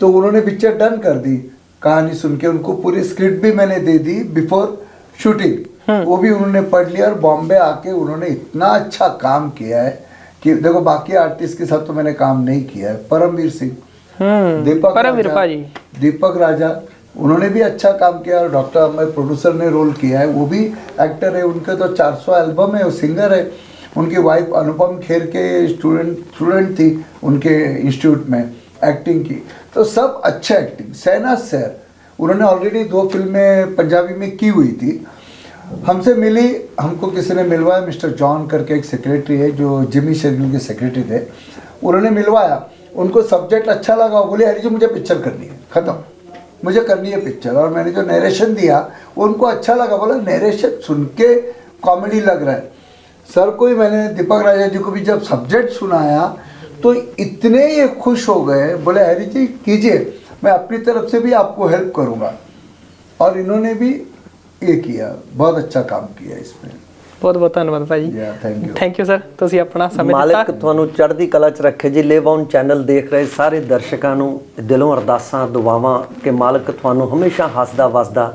तो उन्होंने पिक्चर डन कर दी। कहानी सुन के उनको पूरी स्क्रिप्ट भी मैंने दे दी बिफोर शूटिंग वो भी उन्होंने पढ़ लिया और बॉम्बे आके उन्होंने इतना अच्छा काम किया है कि देखो बाकी आर्टिस्ट के साथ तो मैंने काम नहीं किया है। परमवीर सिंह हम्म दीपक परमवीर भाजी दीपक राजा उन्होंने भी अच्छा काम किया और डॉक्टर अमर प्रोड्यूसर ने रोल किया है। वो भी एक्टर है उनके तो 400 एल्बम है वो सिंगर है। उनकी वाइफ अनुपम खेर के स्टूडेंट स्टूडेंट थी उनके इंस्टीट्यूट में एक्टिंग की। तो सब अच्छा एक्टिंग सहना सैर उन्होंने ऑलरेडी दो फ़िल्में पंजाबी में की हुई थी। हमसे मिली, हमको किसी ने मिलवाया, मिस्टर जॉन करके एक सेक्रेटरी है, जो जिमी शेरगिल के सेक्रेटरी थे। उन्होंने मिलवाया। उनको सब्जेक्ट अच्छा लगा बोले, हरी जी, मुझे पिक्चर करनी है। ख़त्म। मुझे करनी है पिक्चर और मैंने जो नरेशन दिया उनको अच्छा लगा। बोला नरेशन सुन के कॉमेडी लग रहा है। सर को ही मैंने दीपक राजा जी को भी जब सब्जेक्ट सुनाया तो इतने ये खुश हो गए। बोले, हरी जी, कीजिए। मैं अपनी तरफ़ से भी आपको हेल्प करूँगा। और इन्होंने भी ਇਹ ਕੀਤਾ ਬਹੁਤ ਅੱਛਾ ਕੰਮ ਕੀਤਾ ਇਸ ਵਿੱਚ ਬਹੁਤ ਬਹੁਤ ਧੰਨਵਾਦ ਭਾਜੀ। ਯਾ thank you thank you sir ਤੁਸੀਂ ਆਪਣਾ ਸਮੇਂ ਦਿੱਤਾ। ਮਾਲਕ ਤੁਹਾਨੂੰ ਚੜ੍ਹਦੀ ਕਲਾ 'ਚ ਰੱਖੇ ਜੀ ਲਿਵ ਔਨ ਚੈਨਲ ਦੇਖ ਰਹੇ ਸਾਰੇ ਦਰਸ਼ਕਾਂ ਨੂੰ ਦਿਲੋਂ ਅਰਦਾਸਾਂ ਦੁਆਵਾਂ ਕਿ ਮਾਲਕ ਤੁਹਾਨੂੰ ਹਮੇਸ਼ਾ ਹੱਸਦਾ ਵਸਦਾ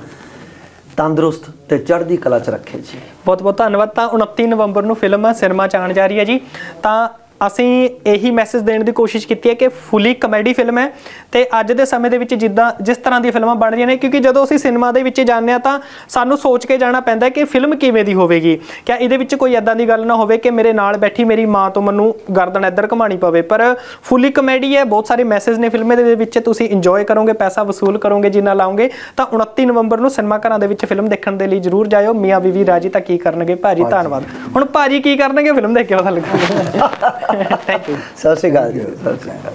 ਤੰਦਰੁਸਤ ਤੇ ਚੜ੍ਹਦੀ ਕਲਾ 'ਚ ਰੱਖੇ ਜੀ। ਬਹੁਤ ਬਹੁਤ ਧੰਨਵਾਦ। ਤਾਂ 29 ਨਵੰਬਰ ਨੂੰ ਫਿਲਮ ਸਿਨੇਮਾ 'ਚ ਆਣ ਜਾ ਰਹੀ ਹੈ ਜੀ। ਤਾਂ ਅਸੀਂ ਇਹੀ ਮੈਸੇਜ ਦੇਣ ਦੀ ਕੋਸ਼ਿਸ਼ ਕੀਤੀ ਹੈ ਕਿ ਫੁੱਲੀ ਕਮੇਡੀ ਫਿਲਮ ਹੈ ਤੇ ਅੱਜ ਦੇ ਸਮੇਂ ਦੇ ਵਿੱਚ ਜਿੱਦਾਂ ਜਿਸ ਤਰ੍ਹਾਂ ਦੀ ਫਿਲਮਾਂ ਬਣ ਰਹੀਆਂ ਨੇ ਕਿਉਂਕਿ ਜਦੋਂ ਅਸੀਂ ਸਿਨੇਮਾ ਦੇ ਵਿੱਚ ਜਾਂਦੇ ਆ ਤਾਂ ਸਾਨੂੰ ਸੋਚ ਕੇ ਜਾਣਾ ਪੈਂਦਾ ਕਿ ਫਿਲਮ ਕਿਵੇਂ ਦੀ ਹੋਵੇਗੀ। ਕਿਆ ਇਹਦੇ ਵਿੱਚ ਕੋਈ ਐਦਾਂ ਦੀ ਗੱਲ ਨਾ ਹੋਵੇ ਕਿ ਮੇਰੇ ਨਾਲ ਬੈਠੀ ਮੇਰੀ ਮਾਂ ਤੋਂ ਮੈਨੂੰ ਗਰਦਨ ਇੱਧਰ ਘਮਾਣੀ ਪਵੇ ਪਰ ਫੁੱਲੀ ਕਮੇਡੀ ਹੈ ਬਹੁਤ ਸਾਰੇ ਮੈਸੇਜ ਨੇ ਫਿਲਮ ਦੇ ਵਿੱਚ ਤੁਸੀਂ ਇੰਜੋਏ ਕਰੋਗੇ ਪੈਸਾ ਵਸੂਲ ਕਰੋਗੇ ਜਿੰਨਾ ਲਾਓਗੇ ਤਾਂ 29 ਨਵੰਬਰ ਨੂੰ ਸਿਨੇਮਾ ਘਰਾਂ ਦੇ ਵਿੱਚ ਫਿਲਮ ਦੇਖਣ ਦੇ ਲਈ ਜਰੂਰ ਜਾਇਓ। ਮੀਆਂ ਬੀਵੀ ਰਾਜੀ ਤਾਂ ਕੀ ਕਰਨਗੇ? ਭਾਜੀ ਧੰਨਵਾਦ। ਹੁਣ ਭਾਜੀ ਕੀ ਕਰਨਗੇ? ਫਿਲਮ ਦੇਖ ਕੇ ਪਤਾ ਲੱਗੂਗਾ [laughs] ਥੈਂਕ ਯੂ ਸਤਿ ਸ਼੍ਰੀ ਅਕਾਲ ਜੀ ਸਤਿ ਸ਼੍ਰੀ ਅਕਾਲ